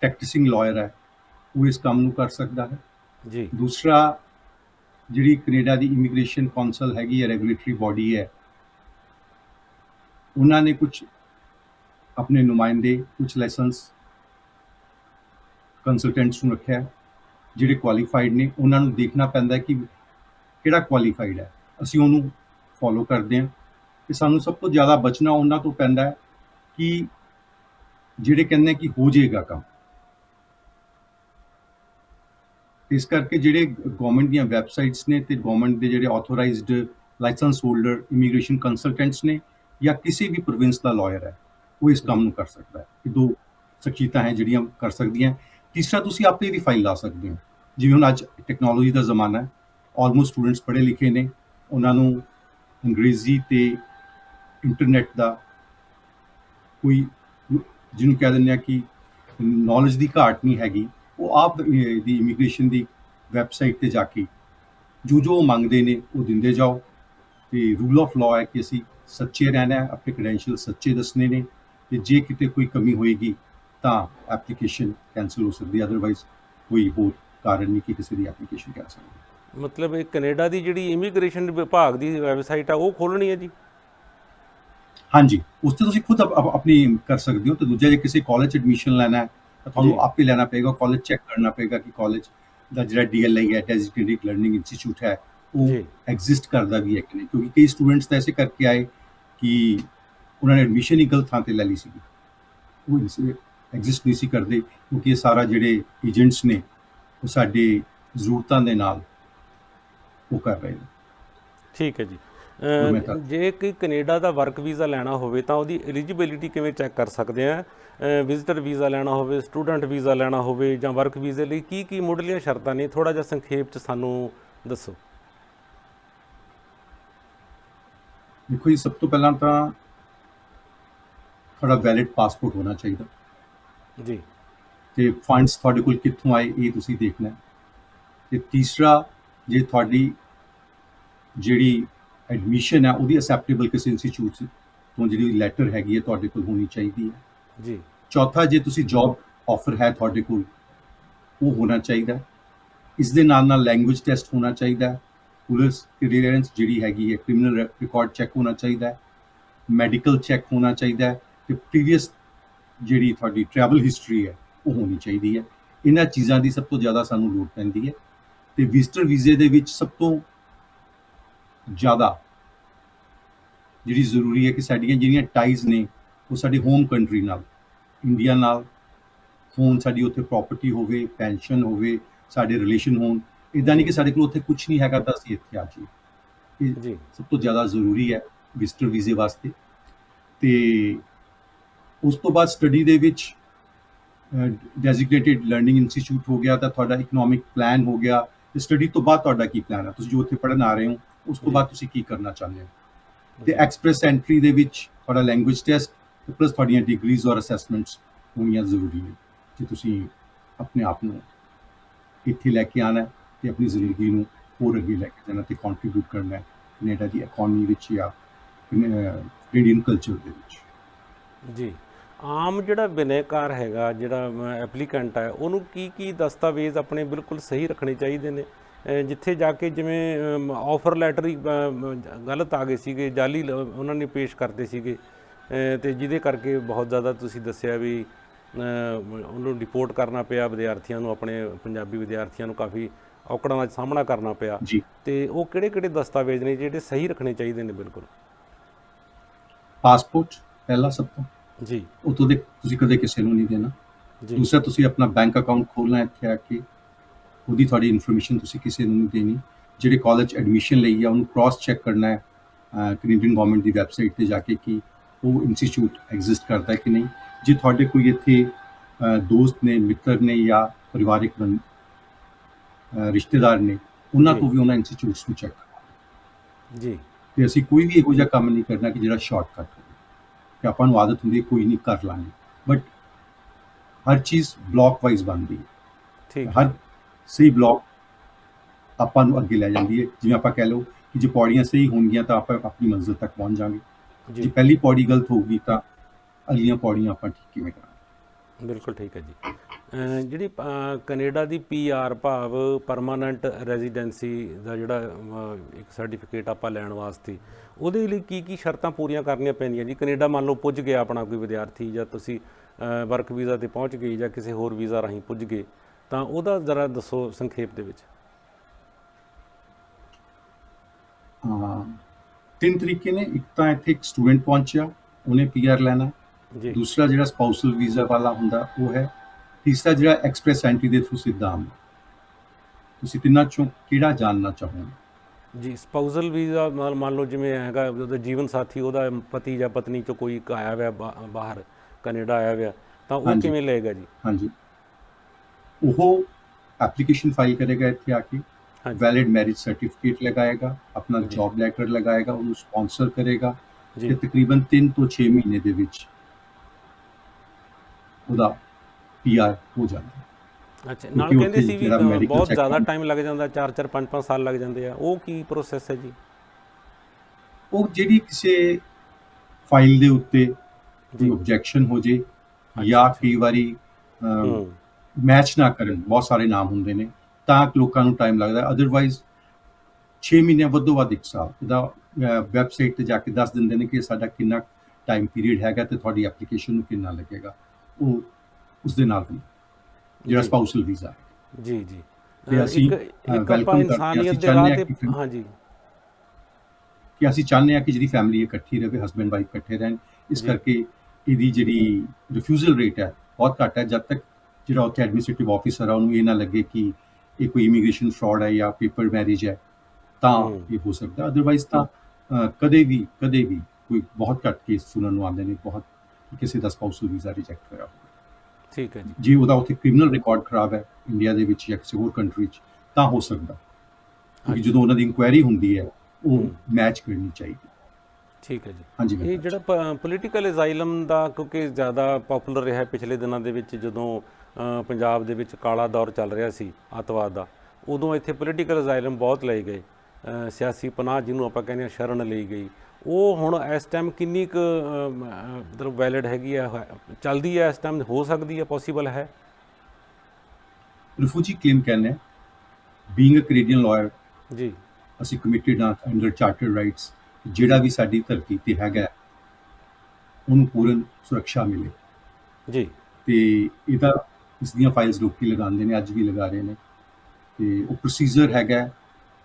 ਪ੍ਰੈਕਟਿਸਿੰਗ ਲਾਇਰ ਹੈ ਉਹ ਇਸ ਕੰਮ ਨੂੰ ਕਰ ਸਕਦਾ ਹੈ। ਜੀ। ਦੂਸਰਾ ਜਿਹੜੀ ਕੈਨੇਡਾ ਦੀ ਇਮੀਗ੍ਰੇਸ਼ਨ ਕੌਂਸਲ ਹੈਗੀ ਹੈ ਰੈਗੂਲੇਟਰੀ ਬਾਡੀ ਹੈ ਉਹਨਾਂ ਨੇ ਕੁਝ ਆਪਣੇ ਨੁਮਾਇੰਦੇ ਕੁਝ ਲਾਇਸੈਂਸ ਕੰਸਲਟੈਂਟਸ ਨੂੰ ਰੱਖਿਆ ਜਿਹੜੇ ਕੁਆਲੀਫਾਈਡ ਨੇ ਉਹਨਾਂ ਨੂੰ ਦੇਖਣਾ ਪੈਂਦਾ ਹੈ ਕਿ ਕਿਹੜਾ ਕੁਆਲੀਫਾਈਡ ਹੈ। ਅਸੀਂ ਉਹਨੂੰ ਫੋਲੋ ਕਰਦੇ ਹਾਂ ਤੇ ਸਾਨੂੰ ਸਭ ਤੋਂ ਜ਼ਿਆਦਾ ਬਚਣਾ ਉਹਨਾਂ ਤੋਂ ਪੈਂਦਾ ਹੈ ਕਿ ਜਿਹੜੇ ਕਹਿੰਦੇ ਕਿ ਹੋ ਜਾਏਗਾ ਕੰਮ। ਇਸ ਕਰਕੇ ਜਿਹੜੇ ਗਵਰਨਮੈਂਟ ਦੀਆਂ ਵੈਬਸਾਈਟਸ ਨੇ ਤੇ ਗਵਰਨਮੈਂਟ ਦੇ ਜਿਹੜੇ authorised licence holder immigration consultants ਨੇ ਜਾਂ ਕਿਸੇ ਵੀ ਪ੍ਰੋਵਿੰਸ ਦਾ ਲਾਇਰ ਹੈ, ਉਹ ਇਸ ਕੰਮ ਨੂੰ ਕਰ ਸਕਦਾ ਹੈ ਇਹ ਦੋ ਸਖੀਤਾ ਹੈ ਜਿਹੜੀਆਂ ਕਰ ਸਕਦੀਆਂ। ਤੀਸਰਾ, ਤੁਸੀਂ ਆਪੇ ਵੀ ਫਾਈਲ ਲਾ ਸਕਦੇ ਹੋ। ਜਿਵੇਂ ਹੁਣ ਅੱਜ ਟੈਕਨੋਲੋਜੀ ਦਾ ਜ਼ਮਾਨਾ ਹੈ ਆਲਮੋਸਟ ਸਟੂਡੈਂਟਸ ਪੜ੍ਹੇ ਲਿਖੇ ਨੇ, ਉਹਨਾਂ ਨੂੰ ਅੰਗਰੇਜ਼ੀ ਤੇ ਇੰਟਰਨੈਟ ਦਾ ਕੋਈ, ਜਿਹਨੂੰ ਕਹਿ ਦਿੰਦੇ ਆ ਕਿ ਨੌਲੇਜ ਦੀ ਘਾਟ ਨਹੀਂ ਹੈਗੀ। ਉਹ ਆਪ ਦੀ ਇਮੀਗ੍ਰੇਸ਼ਨ ਦੀ ਵੈਬਸਾਈਟ ਤੇ ਜਾ ਕੇ ਜੋ ਜੋ ਮੰਗਦੇ ਨੇ ਉਹ ਦਿੰਦੇ ਜਾਓ। ਤੇ ਰੂਲ ਆਫ ਲਾਅ ਹੈ ਕਿ ਅਸੀਂ ਸੱਚੇ ਰਹਿਣਾ ਹੈ ਆਪਣੇ ਕ੍ਰੈਡੈਂਸ਼ੀਅਲ ਸੱਚੇ ਦੱਸਣੇ ਨੇ। ਤੇ ਜੇ ਕਿਤੇ ਕੋਈ ਕਮੀ ਹੋਏਗੀ ਤਾਂ ਐਪਲੀਕੇਸ਼ਨ ਕੈਨਸਲ ਹੋ ਸਕਦੀ ਹੈ ਅਦਰਵਾਈਜ਼ ਕੋਈ ਹੋਰ ਕਾਰਨ ਨਹੀਂ ਕਿ ਕਿਸੇ ਦੀ ਐਪਲੀਕੇਸ਼ਨ ਕੈਨਸਲ ਹੋਵੇ। ਮਤਲਬ ਇਹ ਕੈਨੇਡਾ ਦੀ ਜਿਹੜੀ ਇਮੀਗ੍ਰੇਸ਼ਨ ਵਿਭਾਗ ਦੀ ਵੈਬਸਾਈਟ ਆ ਉਹ ਖੋਲਣੀ ਹੈ ਜੀ? ਹਾਂਜੀ ਉਸ ਤੇ ਤੁਸੀਂ ਖੁਦ ਆਪ- ਆਪ- ਆਪਣੀ ਕਰ ਸਕਦੇ ਹੋ। ਤੇ ਦੂਜਾ ਜੇ ਕਿਸੇ ਕਾਲਜ ਐਡਮਿਸ਼ਨ ਲੈਣਾ ਹੈ ਤੁਹਾਨੂੰ। ਆਪੇ ਲੈਣਾ ਪਏਗਾ ਕਾਲਜ ਚੈੱਕ ਕਰਨਾ ਪਏਗਾ ਕਿ ਕਾਲਜ ਦਾ ਜਿਹੜਾ ਡੀਐਲਆਈ ਹੈ ਡੈਜ਼ਿਗਨੇਟਿਡ ਲਰਨਿੰਗ ਇੰਸਟੀਚਿਊਟ ਹੈ ਉਹ। ਐਗਜ਼ਿਸਟ ਕਰਦਾ ਵੀ ਹੈ ਕਿ ਨਹੀਂ ਕਿਉਂਕਿ ਕਈ ਸਟੂਡੈਂਟਸ ਤਾਂ ਐਸੇ ਕਰਕੇ ਆਏ ਕਿ ਉਹਨਾਂ ਨੇ ਐਡਮਿਸ਼ਨ ਹੀ ਗਲਤ ਥਾਂ ਤੇ ਲੈ ਲਈ ਸੀਗੀ ਉਹ ਐਗਜ਼ਿਸਟ ਨਹੀਂ ਸੀ ਕਰਦੇ ਕਿਉਂਕਿ ਇਹ ਸਾਰਾ ਜਿਹੜੇ ਏਜੰਟਸ ਨੇ ਉਹ ਸਾਡੇ ਜ਼ਰੂਰਤਾਂ ਦੇ ਨਾਲ ਉਹ ਕਰ ਰਹੇ ਨੇ ਠੀਕ ਹੈ ਜੀ ਜੇ ਕੋਈ ਕੈਨੇਡਾ ਦਾ ਵਰਕ ਵੀਜ਼ਾ ਲੈਣਾ ਹੋਵੇ ਤਾਂ ਉਹਦੀ ਐਲੀਜੀਬਿਲਿਟੀ ਕਿਵੇਂ ਚੈੱਕ ਕਰ ਸਕਦੇ ਆ? ਵਿਜ਼ਿਟਰ ਵੀਜ਼ਾ ਲੈਣਾ ਹੋਵੇ ਸਟੂਡੈਂਟ ਵੀਜ਼ਾ ਲੈਣਾ ਹੋਵੇ ਜਾਂ ਵਰਕ ਵੀਜ਼ੇ ਲਈ ਕੀ ਕੀ ਮੁੱਢਲੀਆਂ ਸ਼ਰਤਾਂ ਨੇ? ਥੋੜਾ ਜਿਹਾ ਸੰਖੇਪ ਚ ਸਾਨੂੰ ਦੱਸੋ। ਦੇਖੋ ਜੀ ਸਭ ਤੋਂ ਪਹਿਲਾਂ ਤਾਂ ਤੁਹਾਡਾ ਵੈਲਿਡ ਪਾਸਪੋਰਟ ਹੋਣਾ ਚਾਹੀਦਾ। ਜੀ। ਤੇ ਫੰਡਸ ਤੁਹਾਡੇ ਕੋਲ ਕਿੱਥੋਂ ਆਏ ਇਹ ਤੁਸੀਂ ਦੇਖਣਾ। ਤੇ ਤੀਸਰਾ ਜੇ ਤੁਹਾਡੀ ਜਿਹੜੀ ਐਡਮਿਸ਼ਨ ਹੈ ਉਹਦੀ ਅਸੈਪਟੇਬਲ ਕਿਸੇ ਇੰਸਟੀਚਿਊਟ ਤੋਂ ਜਿਹੜੀ ਲੈਟਰ ਹੈਗੀ ਹੈ ਤੁਹਾਡੇ ਕੋਲ ਹੋਣੀ ਚਾਹੀਦੀ ਹੈ। ਜੀ। ਚੌਥਾ ਜੇ ਤੁਸੀਂ ਜੌਬ ਆਫਰ ਹੈ ਤੁਹਾਡੇ ਕੋਲ ਉਹ ਹੋਣਾ ਚਾਹੀਦਾ ਹੈ। ਇਸ ਦੇ ਨਾਲ ਨਾਲ ਲੈਂਗੁਏਜ ਟੈਸਟ ਹੋਣਾ ਚਾਹੀਦਾ ਹੈ। ਪੁਲਿਸ ਕਲੀਅਰੈਂਸ ਜਿਹੜੀ ਹੈਗੀ ਹੈ ਕ੍ਰਿਮੀਨਲ ਰਿਕਾਰਡ ਚੈੱਕ ਹੋਣਾ ਚਾਹੀਦਾ ਹੈ। ਮੈਡੀਕਲ ਚੈੱਕ ਹੋਣਾ ਚਾਹੀਦਾ ਹੈ ਤੇ ਪ੍ਰੀਵੀਅਸ ਜਿਹੜੀ ਤੁਹਾਡੀ ਟਰੈਵਲ ਹਿਸਟਰੀ ਹੈ ਉਹ ਹੋਣੀ ਚਾਹੀਦੀ ਹੈ। ਇਹਨਾਂ ਚੀਜ਼ਾਂ ਦੀ ਸਭ ਤੋਂ ਜ਼ਿਆਦਾ ਸਾਨੂੰ ਲੋੜ ਪੈਂਦੀ ਹੈ। ਤੇ ਵਿਜ਼ਟਰ ਵੀਜ਼ੇ ਦੇ ਵਿੱਚ ਸਭ ਤੋਂ ਜ਼ਿਆਦਾ। ਜਿਹੜੀ ਜ਼ਰੂਰੀ ਹੈ ਕਿ ਸਾਡੀਆਂ ਜਿਹੜੀਆਂ ਟਾਈਜ਼ ਨੇ ਉਹ ਸਾਡੇ ਹੋਮ ਕੰਟਰੀ ਨਾਲ ਇੰਡੀਆ ਨਾਲ ਹੋਣ ਸਾਡੀ ਉੱਥੇ ਪ੍ਰਾਪਰਟੀ ਹੋਵੇ ਪੈਨਸ਼ਨ ਹੋਵੇ ਸਾਡੇ ਰਿਲੇਸ਼ਨ ਹੋਣ ਇਦਾਂ ਨਹੀਂ ਕਿ ਸਾਡੇ ਕੋਲ ਉੱਥੇ ਕੁਝ ਨਹੀਂ ਹੈਗਾ ਤਾਂ ਅਸੀਂ ਇੱਥੇ ਆ ਇਹ ਜੀ। ਸਭ ਤੋਂ ਜ਼ਿਆਦਾ ਜ਼ਰੂਰੀ ਹੈ ਵਿਜ਼ਟਰ ਵੀਜ਼ੇ ਵਾਸਤੇ। ਤੇ ਉਸ ਤੋਂ ਬਾਅਦ ਸਟੱਡੀ ਦੇ ਵਿੱਚ ਡੈਜ਼ਿਗਨੇਟਿਡ ਲਰਨਿੰਗ ਇੰਸਟੀਚਿਊਟ ਹੋ ਗਿਆ ਤਾਂ ਤੁਹਾਡਾ ਇਕਨੋਮਿਕ ਪਲਾਨ ਹੋ ਗਿਆ। ਸਟੱਡੀ ਤੋਂ ਬਾਅਦ ਤੁਹਾਡਾ ਕੀ ਪਲਾਨ ਹੈ? ਤੁਸੀਂ ਜੋ ਉੱਥੇ ਪੜ੍ਹਨ ਆ ਰਹੇ ਹੋ ਉਸ ਤੋਂ। ਬਾਅਦ ਤੁਸੀਂ ਕੀ ਕਰਨਾ ਚਾਹੁੰਦੇ ਹੋ? ਤੇ ਐਕਸਪ੍ਰੈਸ ਐਂਟਰੀ ਦੇ ਵਿੱਚ ਤੁਹਾਡਾ ਲੈਂਗੁਏਜ ਟੈਸਟ ਤੇ ਪਲੱਸ ਤੁਹਾਡੀਆਂ ਡਿਗਰੀਜ਼ ਔਰ ਅਸੈਸਮੈਂਟਸ ਹੋਣੀਆਂ ਜ਼ਰੂਰੀ ਨੇ ਕਿ ਤੁਸੀਂ ਆਪਣੇ ਆਪ ਨੂੰ ਇੱਥੇ ਲੈ ਕੇ ਆਣਾ ਤੇ ਆਪਣੀ ਜ਼ਿੰਦਗੀ ਨੂੰ ਹੋਰ ਅੱਗੇ ਲੈ ਕੇ ਜਾਣਾ ਤੇ ਕੰਟਰੀਬਿਊਟ ਕਰਨਾ ਹੈ ਕੈਨੇਡਾ ਦੀ ਇਕਨੋਮੀ ਵਿੱਚ ਜਾਂ ਇੰਡੀਅਨ ਕਲਚਰ ਦੇ ਵਿੱਚ। ਜੀ। ਆਮ ਜਿਹੜਾ ਬਿਨੈਕਾਰ ਹੈਗਾ ਜਿਹੜਾ ਐਪਲੀਕੈਂਟ ਹੈ ਉਹਨੂੰ ਕੀ ਕੀ ਦਸਤਾਵੇਜ਼ ਆਪਣੇ ਬਿਲਕੁਲ ਸਹੀ ਰੱਖਣੇ ਚਾਹੀਦੇ ਨੇ? ਜਿੱਥੇ ਜਾ ਕੇ ਜਿਵੇਂ ਆਫਰ ਲੈਟਰ ਹੀ ਗਲਤ ਆ ਗਏ ਸੀਗੇ ਜਾਲੀ ਉਹਨਾਂ ਨੇ ਪੇਸ਼ ਕਰਦੇ ਸੀਗੇ। ਤੇ ਜਿਹਦੇ ਕਰਕੇ ਬਹੁਤ ਜ਼ਿਆਦਾ ਤੁਸੀਂ ਦੱਸਿਆ ਵੀ ਉਹਨੂੰ ਰਿਪੋਰਟ ਕਰਨਾ ਪਿਆ ਵਿਦਿਆਰਥੀਆਂ ਨੂੰ ਆਪਣੇ ਪੰਜਾਬੀ ਵਿਦਿਆਰਥੀਆਂ ਨੂੰ ਕਾਫੀ ਔਕੜਾਂ ਦਾ ਸਾਹਮਣਾ ਕਰਨਾ ਪਿਆ। ਤੇ ਉਹ ਕਿਹੜੇ-ਕਿਹੜੇ ਦਸਤਾਵੇਜ਼ ਨੇ ਜਿਹੜੇ ਸਹੀ ਰੱਖਣੇ ਚਾਹੀਦੇ ਨੇ ਬਿਲਕੁਲ? ਪਾਸਪੋਰਟ ਪਹਿਲਾ ਸਭ ਤੋਂ। ਜੀ। ਉਹ ਤੋਂ ਦੇ ਤੁਸੀਂ ਕਦੇ ਕਿਸੇ ਨੂੰ ਨਹੀਂ ਦੇਣਾ। ਜੀ। ਦੂਸਰਾ ਤੁਸੀਂ ਆਪਣਾ ਬੈਂਕ ਅਕਾਊਂਟ ਖੋਲਣਾ ਇੱਥੇ ਆ ਕੇ। ਉਹਦੀ ਤੁਹਾਡੀ ਇਨਫੋਰਮੇਸ਼ਨ ਤੁਸੀਂ ਕਿਸੇ ਨੂੰ ਨਹੀਂ ਦੇਣੀ। ਜਿਹੜੇ ਕਾਲਜ ਐਡਮਿਸ਼ਨ ਲਈ ਆ ਉਹਨੂੰ ਕ੍ਰਾਸ ਚੈੱਕ ਕਰਨਾ ਹੈ ਕੈਨੇਡੀਅਨ ਗਵਰਨਮੈਂਟ ਦੀ ਵੈਬਸਾਈਟ ਤੇ ਜਾ ਕੇ ਕਿ ਉਹ ਇੰਸਟੀਚਿਊਟ ਐਗਜ਼ਿਸਟ ਕਰਦਾ ਹੈ ਕਿ ਨਹੀਂ। ਜੇ ਤੁਹਾਡੇ ਕੋਈ ਇੱਥੇ ਦੋਸਤ ਨੇ ਮਿੱਤਰ ਨੇ ਜਾਂ ਪਰਿਵਾਰਿਕ ਰਿਸ਼ਤੇਦਾਰ ਨੇ ਉਹਨਾਂ। ਤੋਂ ਵੀ ਉਹਨਾਂ ਇੰਸਟੀਚਿਊਟਸ ਨੂੰ ਚੈੱਕ ਜੀ। ਤੇ ਅਸੀਂ ਕੋਈ ਵੀ ਇਹੋ ਜਿਹਾ ਕੰਮ ਨਹੀਂ ਕਰਨਾ ਕਿ ਜਿਹੜਾ ਸ਼ਾਰਟਕਟ ਹੋਵੇ। ਕਿ ਆਪਾਂ ਨੂੰ ਆਦਤ ਹੁੰਦੀ ਹੈ ਕੋਈ ਨਹੀਂ ਕਰ ਲਾਂਗੇ। ਬਟ ਹਰ ਚੀਜ਼ ਬਲੌਕ ਵਾਈਜ਼ ਬਣਦੀ ਹੈ। ਠੀਕ। ਹਰ ਸਹੀ ਬਲੌਕ ਆਪਾਂ ਨੂੰ ਅੱਗੇ ਲੈ ਜਾਂਦੀ ਹੈ। ਜਿਵੇਂ ਆਪਾਂ ਕਹਿ ਲਓ ਕਿ ਜੇ ਪੌੜੀਆਂ ਸਹੀ ਹੋਣਗੀਆਂ ਤਾਂ ਆਪਾਂ ਆਪਣੀ ਮੰਜ਼ਿਲ ਤੱਕ ਪਹੁੰਚ ਜਾਵਾਂਗੇ। ਜੇ। ਪਹਿਲੀ ਪੌੜੀ ਗਲਤ ਹੋਊਗੀ ਤਾਂ ਅਗਲੀਆਂ ਪੌੜੀਆਂ ਆਪਾਂ ਠੀਕ ਕਿਵੇਂ ਕਰਾਂਗੇ? ਬਿਲਕੁਲ ਠੀਕ ਹੈ ਜੀ। ਜਿਹੜੀ ਕੈਨੇਡਾ ਦੀ ਪੀਆਰ ਭਾਵ ਪਰਮਾਨੈਂਟ ਰੈਜ਼ੀਡੈਂਸੀ ਦਾ ਜਿਹੜਾ ਇੱਕ ਸਰਟੀਫਿਕੇਟ ਆਪਾਂ ਲੈਣ ਵਾਸਤੇ ਉਹਦੇ ਲਈ ਕੀ ਕੀ ਸ਼ਰਤਾਂ ਪੂਰੀਆਂ ਕਰਨੀਆਂ ਪੈਂਦੀਆਂ ਜੀ? ਕੈਨੇਡਾ ਮੰਨ ਲਓ ਪੁੱਜ ਗਿਆ ਆਪਣਾ ਕੋਈ ਵਿਦਿਆਰਥੀ ਜਾਂ ਤੁਸੀਂ ਵਰਕ ਵੀਜ਼ਾ ਤੇ ਪਹੁੰਚ ਗਏ ਜਾਂ ਕਿਸੇ ਹੋਰ ਵੀਜ਼ਾ ਰਾਹੀਂ ਪੁੱਜ ਗਏ। ਤਾਂ ਉਹਦਾ ਜ਼ਰਾ ਦੱਸੋ ਸੰਖੇਪ ਦੇ ਵਿੱਚ। ਹਾਂ ਤਿੰਨ ਤਰੀਕੇ ਨੇ। ਇੱਕ ਤਾਂ ਇੱਥੇ ਇੱਕ ਸਟੂਡੈਂਟ ਪਹੁੰਚਿਆ ਉਹਨੇ ਪੀਆਰ ਲੈਣਾ। ਜੀ। ਦੂਸਰਾ ਜਿਹੜਾ ਸਪਾਊਸਲ ਵੀਜ਼ਾ ਵਾਲਾ ਹੁੰਦਾ ਉਹ ਹੈ। ਤੀਸਰਾ ਜਿਹੜਾ ਐਕਸਪ੍ਰੈਸ ਐਂਟਰੀ ਦੇ ਥਰੂ ਸਿੱਧਾ ਆਉਂਦਾ ਤੁਸੀਂ ਤਿੰਨਾਂ ਚੋਂ ਕਿਹੜਾ ਜਾਣਨਾ ਚਾਹੋਗੇ? ਜੀ ਸਪਾਊਸਲ ਵੀਜ਼ਾ ਨਾਲ ਮੰਨ ਲਓ ਜਿਵੇਂ ਹੈਗਾ ਉਹਦਾ ਜੀਵਨ ਸਾਥੀ ਉਹਦਾ ਪਤੀ ਜਾਂ ਪਤਨੀ ਚੋਂ ਕੋਈ ਆਇਆ ਹੋਇਆ ਬਾਹਰ ਕੈਨੇਡਾ ਆਇਆ ਹੋਇਆ ਤਾਂ ਉਹ। ਕਿਵੇਂ ਲਏਗਾ ਜੀ? ਹਾਂਜੀ। ਉਹ ਐਪਲੀਕੇਸ਼ਨ ਫਾਈਲ ਕਰੇਗਾ ਇੱਥੇ ਆ ਕੇ ਵੈਲਿਡ ਮੈਰਿਜ ਸਰਟੀਫਿਕੇਟ ਲਗਾਏਗਾ ਆਪਣਾ। ਜੌਬ ਲੈਟਰ ਲਗਾਏਗਾ ਉਹਨੂੰ ਸਪਾਂਸਰ ਕਰੇਗਾ ਜੀ ਤੇ ਤਕਰੀਬਨ 3 ਤੋਂ 6 ਮਹੀਨੇ ਦੇ ਵਿੱਚ ਉਹਦਾ ਪੀਆਰ ਹੋ ਜਾਂਦਾ। ਅੱਛਾ ਨਾਲ ਕਹਿੰਦੇ ਸੀ ਵੀ ਬਹੁਤ ਜ਼ਿਆਦਾ। ਟਾਈਮ ਲੱਗ ਜਾਂਦਾ 4 4 5 5 ਸਾਲ ਲੱਗ ਜਾਂਦੇ ਆ ਉਹ ਕੀ ਪ੍ਰੋਸੈਸ ਹੈ ਜੀ ਉਹ ਜਿਹੜੀ ਕਿਸੇ ਫਾਈਲ ਦੇ ਉੱਤੇ ਕੋਈ ਜੀ ਆਬਜੈਕਸ਼ਨ ਹੋ ਜੇ ਜਾਂ। ਕਈ ਵਾਰੀ ਮੈਚ ਨਾ ਕਰਨ ਬਹੁਤ ਸਾਰੇ ਨਾਮ ਹੁੰਦੇ ਨੇ। ਤਾਂ ਲੋਕਾਂ ਨੂੰ ਟਾਈਮ ਲੱਗਦਾ। ਅਦਰਵਾਈਜ਼ 6 ਮਹੀਨੇ ਵੱਧੋ ਵੱਧ ਇੱਕ ਸਾਲ। ਇਹਦਾ ਵੈਬਸਾਈਟ ਤੇ ਜਾ ਕੇ ਦੱਸ ਦਿੰਦੇ ਨੇ ਕਿ ਸਾਡਾ ਕਿੰਨਾ ਟਾਈਮ ਪੀਰੀਅਡ ਹੈਗਾ ਤੇ ਤੁਹਾਡੀ ਐਪਲੀਕੇਸ਼ਨ ਨੂੰ ਕਿੰਨਾ ਲੱਗੇਗਾ। ਉਹ ਉਸ ਦੇ ਨਾਲ ਜਿਹੜਾ ਜੀ। ਸਪਾਊਸਲ ਵੀਜ਼ਾ ਹੈ। ਜੀ ਜੀ। ਤੇ ਅਸੀਂ, ਹਾਂ, ਇਨਸਾਨੀਅਤ ਦੇ ਰਾਹ ਤੇ ਹਾਂ ਕਿ- ਹਾਂਜੀ ਕਿ ਅਸੀਂ ਚਾਹੁੰਦੇ ਹਾਂ ਕਿ ਜਿਹੜੀ ਫੈਮਿਲੀ ਇਕੱਠੀ ਰਹੇ ਹਸਬੈਂਡ ਵਾਈਫ ਇਕੱਠੇ ਰਹਿਣ। ਇਸ ਜੀ। ਕਰਕੇ ਇਹਦੀ ਜਿਹੜੀ ਰਿਫਿਊਜ਼ਲ ਰੇਟ ਹੈ ਬਹੁਤ ਘੱਟ ਹੈ। ਜਦ ਤੱਕ ਜਿਹੜਾ ਉੱਥੇ ਐਡਮਿਨਿਸਟ੍ਰੇਟਿਵ ਆਫੀਸਰ ਆ ਉਹਨੂੰ ਇਹ ਨਾ ਲੱਗੇ ਕਿ ਇਹ ਕੋਈ ਇਮੀਗ੍ਰੇਸ਼ਨ ਫਰਾਡ ਹੈ ਜਾਂ ਪੇਪਰ ਮੈਰਿਜ ਹੈ ਤਾਂ। ਇਹ ਹੋ ਸਕਦਾ ਅਦਰਵਾਈਜ਼ ਤਾਂ ਕਦੇ ਵੀ ਕਦੇ ਵੀ ਕੋਈ ਬਹੁਤ ਘੱਟ ਕੇਸ ਸੁਣਨ ਨੂੰ ਆਉਂਦੇ ਨੇ ਬਹੁਤ ਕਿ ਕਿਸੇ ਦਾ ਸਪਾਊਸਲ ਵੀਜ਼ਾ ਰਿਜੈਕਟ ਹੋਇਆ ਹੋਵੇ। ਠੀਕ ਹੈ ਜੀ ਜੇ ਉਹਦਾ ਉੱਥੇ ਕ੍ਰਿਮੀਨਲ ਰਿਕਾਰਡ ਖਰਾਬ ਹੈ ਇੰਡੀਆ ਦੇ ਵਿੱਚ ਜਾਂ ਕਿਸੇ ਹੋਰ ਕੰਟਰੀ 'ਚ ਤਾਂ ਹੋ ਸਕਦਾ ਅੱਛਾ। ਜਦੋਂ ਉਹਨਾਂ ਦੀ ਇਨਕੁਆਇਰੀ ਹੁੰਦੀ ਹੈ ਉਹ। ਮੈਚ ਕਰਨੀ ਚਾਹੀਦੀ ਠੀਕ ਹੈ ਜੀ ਹਾਂਜੀ ਇਹ। ਜਿਹੜਾ ਪੋਲੀਟੀਕਲ ਅਜ਼ਾਈਲਮ ਦਾ ਕਿਉਂਕਿ ਜ਼ਿਆਦਾ ਪਪੂਲਰ ਰਿਹਾ ਪਿਛਲੇ ਦਿਨਾਂ ਦੇ ਵਿੱਚ ਜਦੋਂ ਪੰਜਾਬ ਦੇ ਵਿੱਚ ਕਾਲਾ ਦੌਰ ਚੱਲ ਰਿਹਾ ਸੀ ਅੱਤਵਾਦ ਦਾ। ਉਦੋਂ ਇੱਥੇ ਪੋਲੀਟੀਕਲ ਅਜ਼ਾਈਲਮ ਬਹੁਤ ਲਏ ਗਏ। ਸਿਆਸੀ ਪਨਾਹ ਜਿਹਨੂੰ ਆਪਾਂ ਕਹਿੰਦੇ ਆ ਸ਼ਰਨ ਲਈ ਗਈ। ਉਹ ਹੁਣ ਇਸ ਟਾਈਮ ਕਿੰਨੀ ਕੁ ਮਤਲਬ ਵੈਲਿਡ ਹੈਗੀ ਆ ਹੈ- ਚੱਲਦੀ ਹੈ ਇਸ ਟਾਈਮ ਹੋ ਸਕਦੀ ਹੈ ਪੋਸੀਬਲ ਹੈ? ਰਿਫਿਊਜੀ ਕਲੇਮ ਕਹਿੰਦੇ ਬੀਇੰਗ ਅ ਕੈਨੇਡੀਅਨ ਲਾਇਰ ਜੀ। ਅਸੀਂ ਕਮਿਟਡ ਹਾਂ ਅੰਡਰ ਚਾਰਟਰ ਰਾਈਟਸ ਜਿਹੜਾ ਵੀ ਸਾਡੀ ਧਰਤੀ ਤੇ ਹੈਗਾ ਉਹਨੂੰ ਪੂਰਨ ਸੁਰੱਖਿਆ ਮਿਲੇ। ਜੀ। ਤੇ ਇਹਦਾ ਇਸ ਦੀਆਂ ਫਾਈਲਸ ਲੋਕੀ ਲਗਾਉਂਦੇ ਨੇ ਅੱਜ ਵੀ ਲਗਾ ਰਹੇ ਨੇ। ਤੇ ਉਹ ਪ੍ਰੋਸੀਜਰ ਹੈਗਾ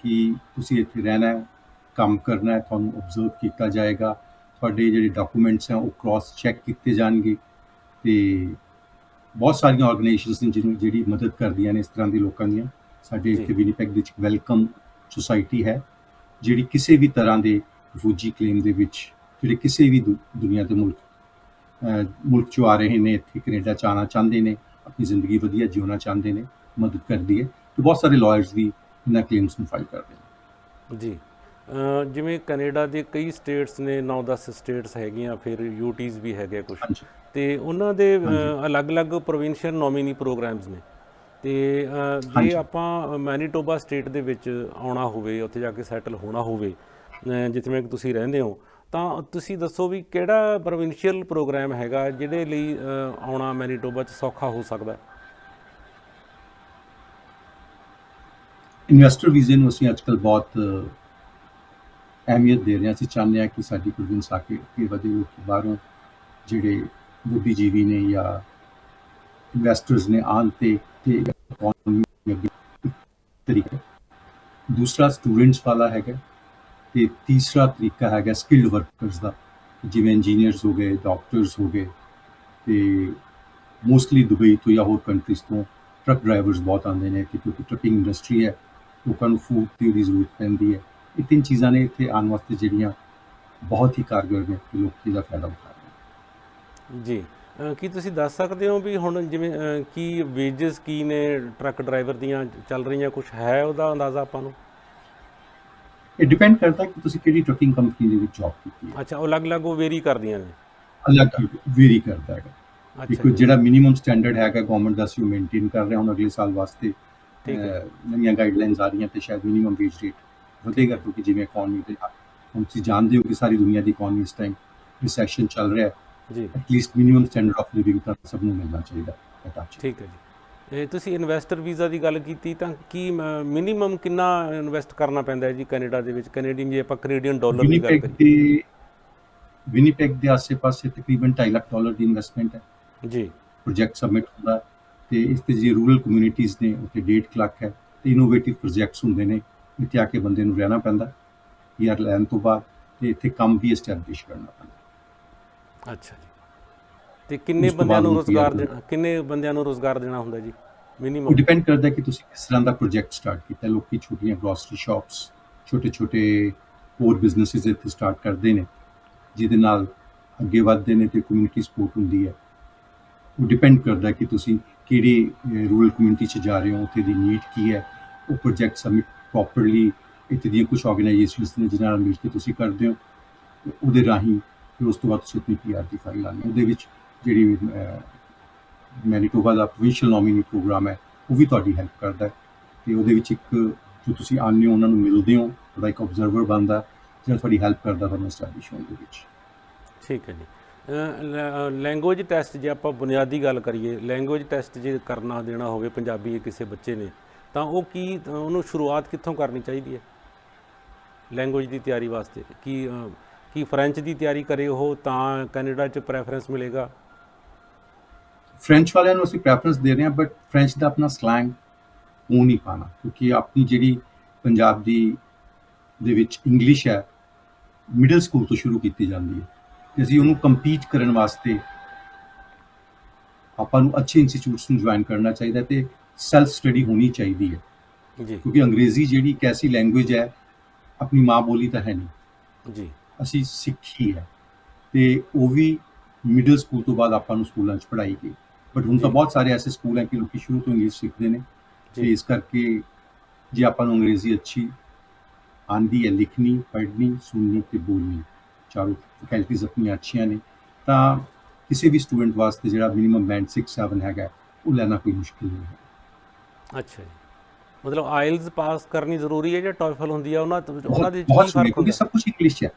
ਕਿ ਤੁਸੀਂ ਇੱਥੇ ਰਹਿਣਾ ਹੈ ਕੰਮ ਕਰਨਾ ਹੈ ਤੁਹਾਨੂੰ ਆਬਜ਼ਰਵ ਕੀਤਾ ਜਾਏਗਾ। ਤੁਹਾਡੇ ਜਿਹੜੇ ਡਾਕੂਮੈਂਟਸ ਹੈ ਉਹ ਕ੍ਰਾਸ ਚੈੱਕ ਕੀਤੇ ਜਾਣਗੇ। ਤੇ ਬਹੁਤ ਸਾਰੀਆਂ ਆਰਗੇਨਾਈਜੇਸ਼ਨਸ ਨੇ ਜਿਹਨੂੰ ਜਿਹੜੀ ਮਦਦ ਕਰਦੀਆਂ ਨੇ ਇਸ ਤਰ੍ਹਾਂ ਦੇ ਲੋਕਾਂ ਦੀਆਂ। ਸਾਡੇ। ਇੱਥੇ ਵਿਨੀਪੈਗ ਦੇ ਵਿੱਚ ਵੈਲਕਮ ਸੁਸਾਇਟੀ ਹੈ ਜਿਹੜੀ ਕਿਸੇ ਵੀ ਤਰ੍ਹਾਂ ਦੇ ਰਿਫਿਊਜੀ ਕਲੇਮ ਦੇ ਵਿੱਚ ਜਿਹੜੇ ਕਿਸੇ ਵੀ ਦੁਨੀਆ ਦੇ ਮੁਲਕ ਮੁਲਕ ਚੋਂ ਆ ਰਹੇ ਨੇ ਇੱਥੇ ਕੈਨੇਡਾ ਚ ਆਉਣਾ ਚਾਹੁੰਦੇ ਨੇ। ਆਪਣੀ ਜ਼ਿੰਦਗੀ ਵਧੀਆ ਜਿਉਣਾ ਚਾਹੁੰਦੇ ਨੇ ਮਦਦ ਕਰਦੀ ਹੈ ਤੇ ਬਹੁਤ ਸਾਰੇ ਲਾਇਰਸ ਵੀ ਇਹਨਾਂ ਕਲੇਮਸ ਨੂੰ ਫਾਈਲ ਕਰਦੇ ਨੇ ਜੀ ਜਿਵੇਂ ਕੈਨੇਡਾ ਦੇ ਕਈ ਸਟੇਟਸ ਨੇ 9-10 ਸਟੇਟਸ ਹੈਗੀਆਂ ਫਿਰ ਯੂਟੀਜ਼ ਵੀ ਹੈਗੇ ਕੁਝ ਤੇ ਉਹਨਾਂ ਦੇ। ਅਲੱਗ-ਅਲੱਗ ਪ੍ਰੋਵਿੰਸ਼ੀਅਲ ਨੋਮੀਨੀ ਪ੍ਰੋਗਰਾਮਸ ਨੇ ਤੇ ਜੇ। ਆਪਾਂ ਮੈਨੀਟੋਬਾ ਸਟੇਟ ਦੇ ਵਿੱਚ ਆਉਣਾ ਹੋਵੇ ਉੱਥੇ ਜਾ ਕੇ ਸੈਟਲ ਹੋਣਾ ਹੋਵੇ ਜਿੱਥੇ ਕਿ ਤੁਸੀਂ ਰਹਿੰਦੇ ਹੋ ਤਾਂ ਤੁਸੀਂ ਦੱਸੋ ਵੀ ਕਿਹੜਾ ਪ੍ਰੋਵਿੰਸ਼ੀਅਲ ਪ੍ਰੋਗਰਾਮ ਹੈਗਾ ਜਿਹਦੇ ਲਈ ਆਉਣਾ ਮੈਨੀਟੋਬਾ 'ਚ ਸੌਖਾ ਹੋ ਸਕਦਾ ਇਨਵੈਸਟਰ ਵੀਜ਼ੇ ਨੂੰ ਅਸੀਂ ਅੱਜਕੱਲ ਬਹੁਤ ਅਹਿਮੀਅਤ ਦੇ ਰਹੇ ਹਾਂ। ਅਸੀਂ ਚਾਹੁੰਦੇ ਹਾਂ ਕਿ ਸਾਡੀ ਪ੍ਰੋਵਿੰਸ ਆ ਕੇ ਇਹ ਵਧੇ ਲੋਕ ਬਾਹਰੋਂ ਜਿਹੜੇ ਬੁੱਧੀਜੀਵੀ ਨੇ ਜਾਂ ਇਨਵੈਸਟਰਸ ਨੇ ਆਉਣ ਤੇ ਤੇ economy ਅੱਗੇ ਤਰੀਕਾ ਦੂਸਰਾ ਸਟੂਡੈਂਟਸ ਵਾਲਾ ਹੈਗਾ। ਤੇ ਤੀਸਰਾ ਤਰੀਕਾ ਹੈਗਾ ਸਕਿਲਡ ਵਰਕਰਸ ਦਾ ਜਿਵੇਂ ਇੰਜੀਨੀਅਰਸ ਹੋ ਗਏ ਡਾਕਟਰਸ ਹੋ ਗਏ ਤੇ ਮੋਸਟਲੀ ਦੁਬਈ ਤੋਂ ਜਾਂ ਹੋਰ ਕੰਟਰੀਜ਼ ਤੋਂ ਟਰੱਕ ਡਰਾਈਵਰਸ ਬਹੁਤ ਆਉਂਦੇ ਨੇ ਕਿ ਕਿਉਂਕਿ ਟਰੱਕਿੰਗ ਇੰਡਸਟਰੀ ਹੈ, ਲੋਕਾਂ ਨੂੰ ਫੂਡ ਦੀ ਉਹਦੀ ਜ਼ਰੂਰਤ ਪੈਂਦੀ ਹੈ। ਇਹ ਤਿੰਨ ਚੀਜ਼ਾਂ ਨੇ ਇੱਥੇ ਆਉਣ ਵਾਸਤੇ ਜਿਹੜੀਆਂ ਬਹੁਤ ਹੀ ਕਾਰਗਰ ਨੇ ਕਿ ਲੋਕ ਇਹਦਾ ਫਾਇਦਾ ਉਠਾ ਰਹੇ ਜੀ ਕੀ ਤੁਸੀਂ ਦੱਸ ਸਕਦੇ ਹੋ ਵੀ ਹੁਣ ਜਿਵੇਂ ਕੀ ਵੇਜਸ ਕੀ ਨੇ ਟਰੱਕ ਡਰਾਈਵਰ ਦੀਆਂ ਚੱਲ ਰਹੀਆਂ ਕੁਝ ਹੈ ਉਹਦਾ ਅੰਦਾਜ਼ਾ ਆਪਾਂ ਨੂੰ? ਇਹ ਡਿਪੈਂਡ ਕਰਦਾ ਕਿ ਤੁਸੀਂ ਕਿਹੜੀ ਟਰੱਕਿੰਗ ਕੰਪਨੀ ਦੇ ਵਿੱਚ ਜੌਬ ਕੀਤੀ ਹੈ। ਅੱਛਾ ਉਹ ਅਲੱਗ-ਅਲੱਗ ਉਹ ਵੇਰੀ ਕਰਦੀਆਂ ਨੇ। ਅਲੱਗ ਵੇਰੀ ਕਰਦਾ ਹੈਗਾ। ਅੱਛਾ ਜੀ, ਜਿਹੜਾ ਮਿਨੀਮਮ ਸਟੈਂਡਰਡ ਹੈਗਾ ਗਵਰਨਮੈਂਟ ਦਾ ਸੀ ਉਹ ਮੇਨਟੇਨ ਕਰ ਰਿਹਾ ਹੁਣ ਅਗਲੇ ਸਾਲ ਵਾਸਤੇ। ਠੀਕ ਹੈ। ਨਵੀਆਂ ਗਾਈਡਲਾਈਨਸ ਆ ਰਹੀਆਂ ਤੇ ਸ਼ਾਇਦ ਮਿਨੀਮਮ ਵੇਜ ਰੇਟ ਵਧੇਗਾ ਕਿਉਂਕਿ ਜਿਵੇਂ ਇਕਨੋਮੀ ਦੇ ਹੁਣ ਤੁਸੀਂ ਜਾਣਦੇ ਹੋ ਕਿ ਸਾਰੀ ਦੁਨੀਆ ਦੀ ਇਕਨੋਮੀ ਇਸ ਟਾਈਮ ਰਿਸੈਸ਼ਨ ਚੱਲ ਰਿਹਾ ਹੈ। ਜੀ। At least minimum standard of living ਤਾਂ ਸਭ ਨੂੰ ਮਿਲਣਾ ਚਾਹੀਦਾ ਤਾਂ ਠੀਕ ਹੈ ਜੀ। ਇਹ ਤੁਸੀਂ ਇਨਵੈਸਟਰ ਵੀਜ਼ਾ ਦੀ ਗੱਲ ਕੀਤੀ ਤਾਂ ਕੀ ਮਿਨੀਮਮ ਕਿੰਨਾ ਇਨਵੈਸਟ ਕਰਨਾ ਪੈਂਦਾ ਹੈ ਜੀ ਕੈਨੇਡਾ ਦੇ ਵਿੱਚ? ਕੈਨੇਡੀਅਨ ਜੇ ਆਪਾਂ ਕੈਨੇਡੀਅਨ ਡਾਲਰ ਦੀ ਗੱਲ ਕਰੀਏ। ਵਿਨੀਪੈਗ ਦੇ ਆਸ-ਪਾਸੇ ਤਕਰੀਬਨ 2.5 ਲੱਖ ਡਾਲਰ ਦੀ ਇਨਵੈਸਟਮੈਂਟ ਹੈ। ਜੀ। ਪ੍ਰੋਜੈਕਟ ਸਬਮਿਟ ਹੁੰਦਾ ਤੇ ਇਸ ਤੇ ਜੇ ਰੂਰਲ ਕਮਿਊਨਿਟੀਜ਼ ਨੇ ਉੱਥੇ 1.5 ਲੱਖ ਹੈ ਤੇ ਇਨੋਵੇਟਿਵ ਪ੍ਰੋਜੈਕਟਸ ਹੁੰਦੇ ਨੇ। ਇੱਥੇ ਆ ਕੇ ਬੰਦੇ ਨੂੰ ਰਹਿਣਾ ਪੈਂਦਾ ਯਾਰ ਲੈਣ ਤੋਂ ਬਾਅਦ ਤੇ ਇੱਥੇ ਕੰਮ ਵੀ ਐਸਟੈਬਲਿਸ਼ ਕਰਨਾ ਪੈਂਦਾ ਅੱਛਾ ਤੇ ਕਿੰਨੇ ਬੰਦਿਆਂ ਨੂੰ ਰੋਜ਼ਗਾਰ ਦੇਣਾ ਕਿੰਨੇ ਬੰਦਿਆਂ ਨੂੰ ਰੋਜ਼ਗਾਰ ਦੇਣਾ ਹੁੰਦਾ ਜੀ? ਉਹ ਮਿਨੀਮਮ ਡਿਪੈਂਡ ਕਰਦਾ ਕਿ ਤੁਸੀਂ ਕਿਸ ਤਰ੍ਹਾਂ ਦਾ ਪ੍ਰੋਜੈਕਟ ਸਟਾਰਟ ਕੀਤਾ। ਲੋਕੀ ਛੋਟੀਆਂ ਗਰੋਸਰੀ ਸ਼ਾਪਸ ਛੋਟੇ ਛੋਟੇ ਹੋਰ ਬਿਜ਼ਨੈਸਿਸ ਇੱਥੇ ਸਟਾਰਟ ਕਰਦੇ ਨੇ ਜਿਹਦੇ ਨਾਲ ਅੱਗੇ ਵਧਦੇ ਨੇ ਤੇ ਕਮਿਊਨਿਟੀ ਸਪੋਰਟ ਹੁੰਦੀ ਹੈ। ਉਹ ਡਿਪੈਂਡ ਕਰਦਾ ਕਿ ਤੁਸੀਂ ਕਿਹੜੇ ਰੂਰਲ ਕਮਿਊਨਿਟੀ 'ਚ ਜਾ ਰਹੇ ਹੋ ਉੱਥੇ ਦੀ ਨੀਡ ਕੀ ਹੈ। ਉਹ ਪ੍ਰੋਜੈਕਟ ਸਬਮਿਟ ਪ੍ਰੋਪਰਲੀ ਇੱਥੇ ਦੀਆਂ ਕੁਝ ਆਰਗੇਨਾਈਜੇਸ਼ਨਸ ਨੇ ਜਿਨ੍ਹਾਂ ਨਾਲ ਮਿਲ ਕੇ ਤੁਸੀਂ ਕਰਦੇ ਹੋ। ਉਹਦੇ ਰਾਹੀਂ ਫਿਰ ਉਸ ਤੋਂ ਬਾਅਦ ਤੁਸੀਂ ਆਪਣੀ ਪੀਆਰ ਦੀ ਫਾਈਲ ਲਾਣੀ ਉਹਦੇ ਵਿੱਚ ਜਿਹੜੀ ਅਹ, ਮੈਨੀਟੋਬਾ ਦਾ ਪ੍ਰੋਵਿੰਸ਼ੀਅਲ ਨੋਮੀਨੀ ਪ੍ਰੋਗਰਾਮ ਹੈ ਉਹ ਵੀ ਤੁਹਾਡੀ ਹੈਲਪ ਕਰਦਾ ਹੈ। ਤੇ ਉਹਦੇ ਵਿੱਚ ਇੱਕ ਜੋ ਤੁਸੀਂ ਆਉਂਦੇ ਹੋ ਉਹਨਾਂ ਨੂੰ ਮਿਲਦੇ ਹੋ ਉਹਦਾ ਇੱਕ ਆਬਜ਼ਰਵਰ ਬਣਦਾ ਜਿਹੜਾ ਤੁਹਾਡੀ ਹੈਲਪ ਕਰਦਾ ਤੁਹਾਨੂੰ ਐਸਟੈਬਲਿਸ਼ ਹੋਣ ਦੇ ਵਿੱਚ। ਠੀਕ ਹੈ ਜੀ। ਲੈਂਗੁਏਜ ਟੈਸਟ ਜੇ ਆਪਾਂ ਬੁਨਿਆਦੀ ਗੱਲ ਕਰੀਏ ਲੈਂਗੁਏਜ ਟੈਸਟ ਜੇ ਕਰਨਾ ਦੇਣਾ ਹੋਵੇ ਪੰਜਾਬੀ ਕਿਸੇ ਬੱਚੇ ਨੇ ਤਾਂ ਉਹ ਕੀ ਉਹਨੂੰ ਸ਼ੁਰੂਆਤ ਕਿੱਥੋਂ ਕਰਨੀ ਚਾਹੀਦੀ ਹੈ? ਲੈਂਗੁਏਜ ਦੀ ਤਿਆਰੀ ਵਾਸਤੇ। ਕੀ ਕੀ ਫ੍ਰੈਂਚ ਦੀ ਤਿਆਰੀ ਕਰੇ ਉਹ ਤਾਂ ਕੈਨੇਡਾ 'ਚ ਪ੍ਰੈਫਰੈਂਸ ਮਿਲੇਗਾ? ਫ੍ਰੈਂਚ ਵਾਲਿਆਂ ਨੂੰ ਅਸੀਂ ਪ੍ਰੈਫਰੈਂਸ ਦੇ ਰਹੇ ਹਾਂ ਬਟ ਫ੍ਰੈਂਚ ਦਾ ਆਪਣਾ ਸਲੈਂਗ ਉਹ ਨਹੀਂ ਪਾਣਾ ਕਿਉਂਕਿ ਆਪਣੀ ਜਿਹੜੀ ਪੰਜਾਬ ਦੀ ਦੇ ਵਿੱਚ ਇੰਗਲਿਸ਼ ਹੈ ਮਿਡਲ ਸਕੂਲ ਤੋਂ ਸ਼ੁਰੂ ਕੀਤੀ ਜਾਂਦੀ ਹੈ। ਤੇ ਅਸੀਂ ਉਹਨੂੰ ਕੰਪੀਟ ਕਰਨ ਵਾਸਤੇ ਆਪਾਂ ਨੂੰ ਅੱਛੇ ਇੰਸਟੀਚਿਊਟਸ ਨੂੰ ਜੁਆਇਨ ਕਰਨਾ ਚਾਹੀਦਾ ਤੇ ਸੈਲਫ ਸਟੱਡੀ ਹੋਣੀ ਚਾਹੀਦੀ ਹੈ। ਜੀ। ਕਿਉਂਕਿ ਅੰਗਰੇਜ਼ੀ ਜਿਹੜੀ ਇੱਕ ਐਸੀ ਲੈਂਗੁਏਜ ਹੈ ਆਪਣੀ ਮਾਂ ਬੋਲੀ ਤਾਂ ਹੈ ਨਹੀਂ। ਜੀ। ਅਸੀਂ ਸਿੱਖੀ ਹੈ ਤੇ ਉਹ ਵੀ ਮਿਡਲ ਸਕੂਲ ਤੋਂ ਬਾਅਦ ਆਪਾਂ ਨੂੰ ਸਕੂਲਾਂ 'ਚ ਪੜ੍ਹਾਈ ਗਈ। ਬਟ ਹੁਣ ਤਾਂ। ਬਹੁਤ ਸਾਰੇ ਐਸੇ ਸਕੂਲ ਹੈ ਕਿ ਲੋਕੀ ਸ਼ੁਰੂ ਤੋਂ ਇੰਗਲਿਸ਼ ਸਿੱਖਦੇ ਨੇ। ਤੇ ਇਸ ਕਰਕੇ ਜੇ ਆਪਾਂ ਨੂੰ ਅੰਗਰੇਜ਼ੀ ਅੱਛੀ ਆਂਦੀ ਹੈ ਲਿਖਣੀ ਪੜ੍ਹਨੀ ਸੁਣਨੀ ਤੇ ਬੋਲਣੀ ਚਾਰੋਂ ਫੈਕਲਟੀਜ਼ ਆਪਣੀਆਂ ਅੱਛੀਆਂ ਨੇ ਤਾਂ ਕਿਸੇ ਵੀ ਸਟੂਡੈਂਟ ਵਾਸਤੇ ਜਿਹੜਾ ਮਿਨੀਮਮ ਬੈਂਡ 6 7 ਹੈਗਾ ਉਹ ਲੈਣਾ ਕੋਈ ਮੁਸ਼ਕਿਲ ਨਹੀਂ ਹੈ। ਅੱਛਾ ਜੀ। ਮਤਲਬ ਆਇਲਸ ਪਾਸ ਕਰਨੀ ਜ਼ਰੂਰੀ ਹੈ ਜਾਂ ਟੋਫਲ ਹੁੰਦੀ ਆ ਉਹਨਾਂ ਉਹਨਾਂ ਦੇ ਕੀ ਫ਼ਰਕ ਹੁੰਦਾ? ਸਭ ਕੁਝ ਇੰਗਲਿਸ਼ ਹੈ।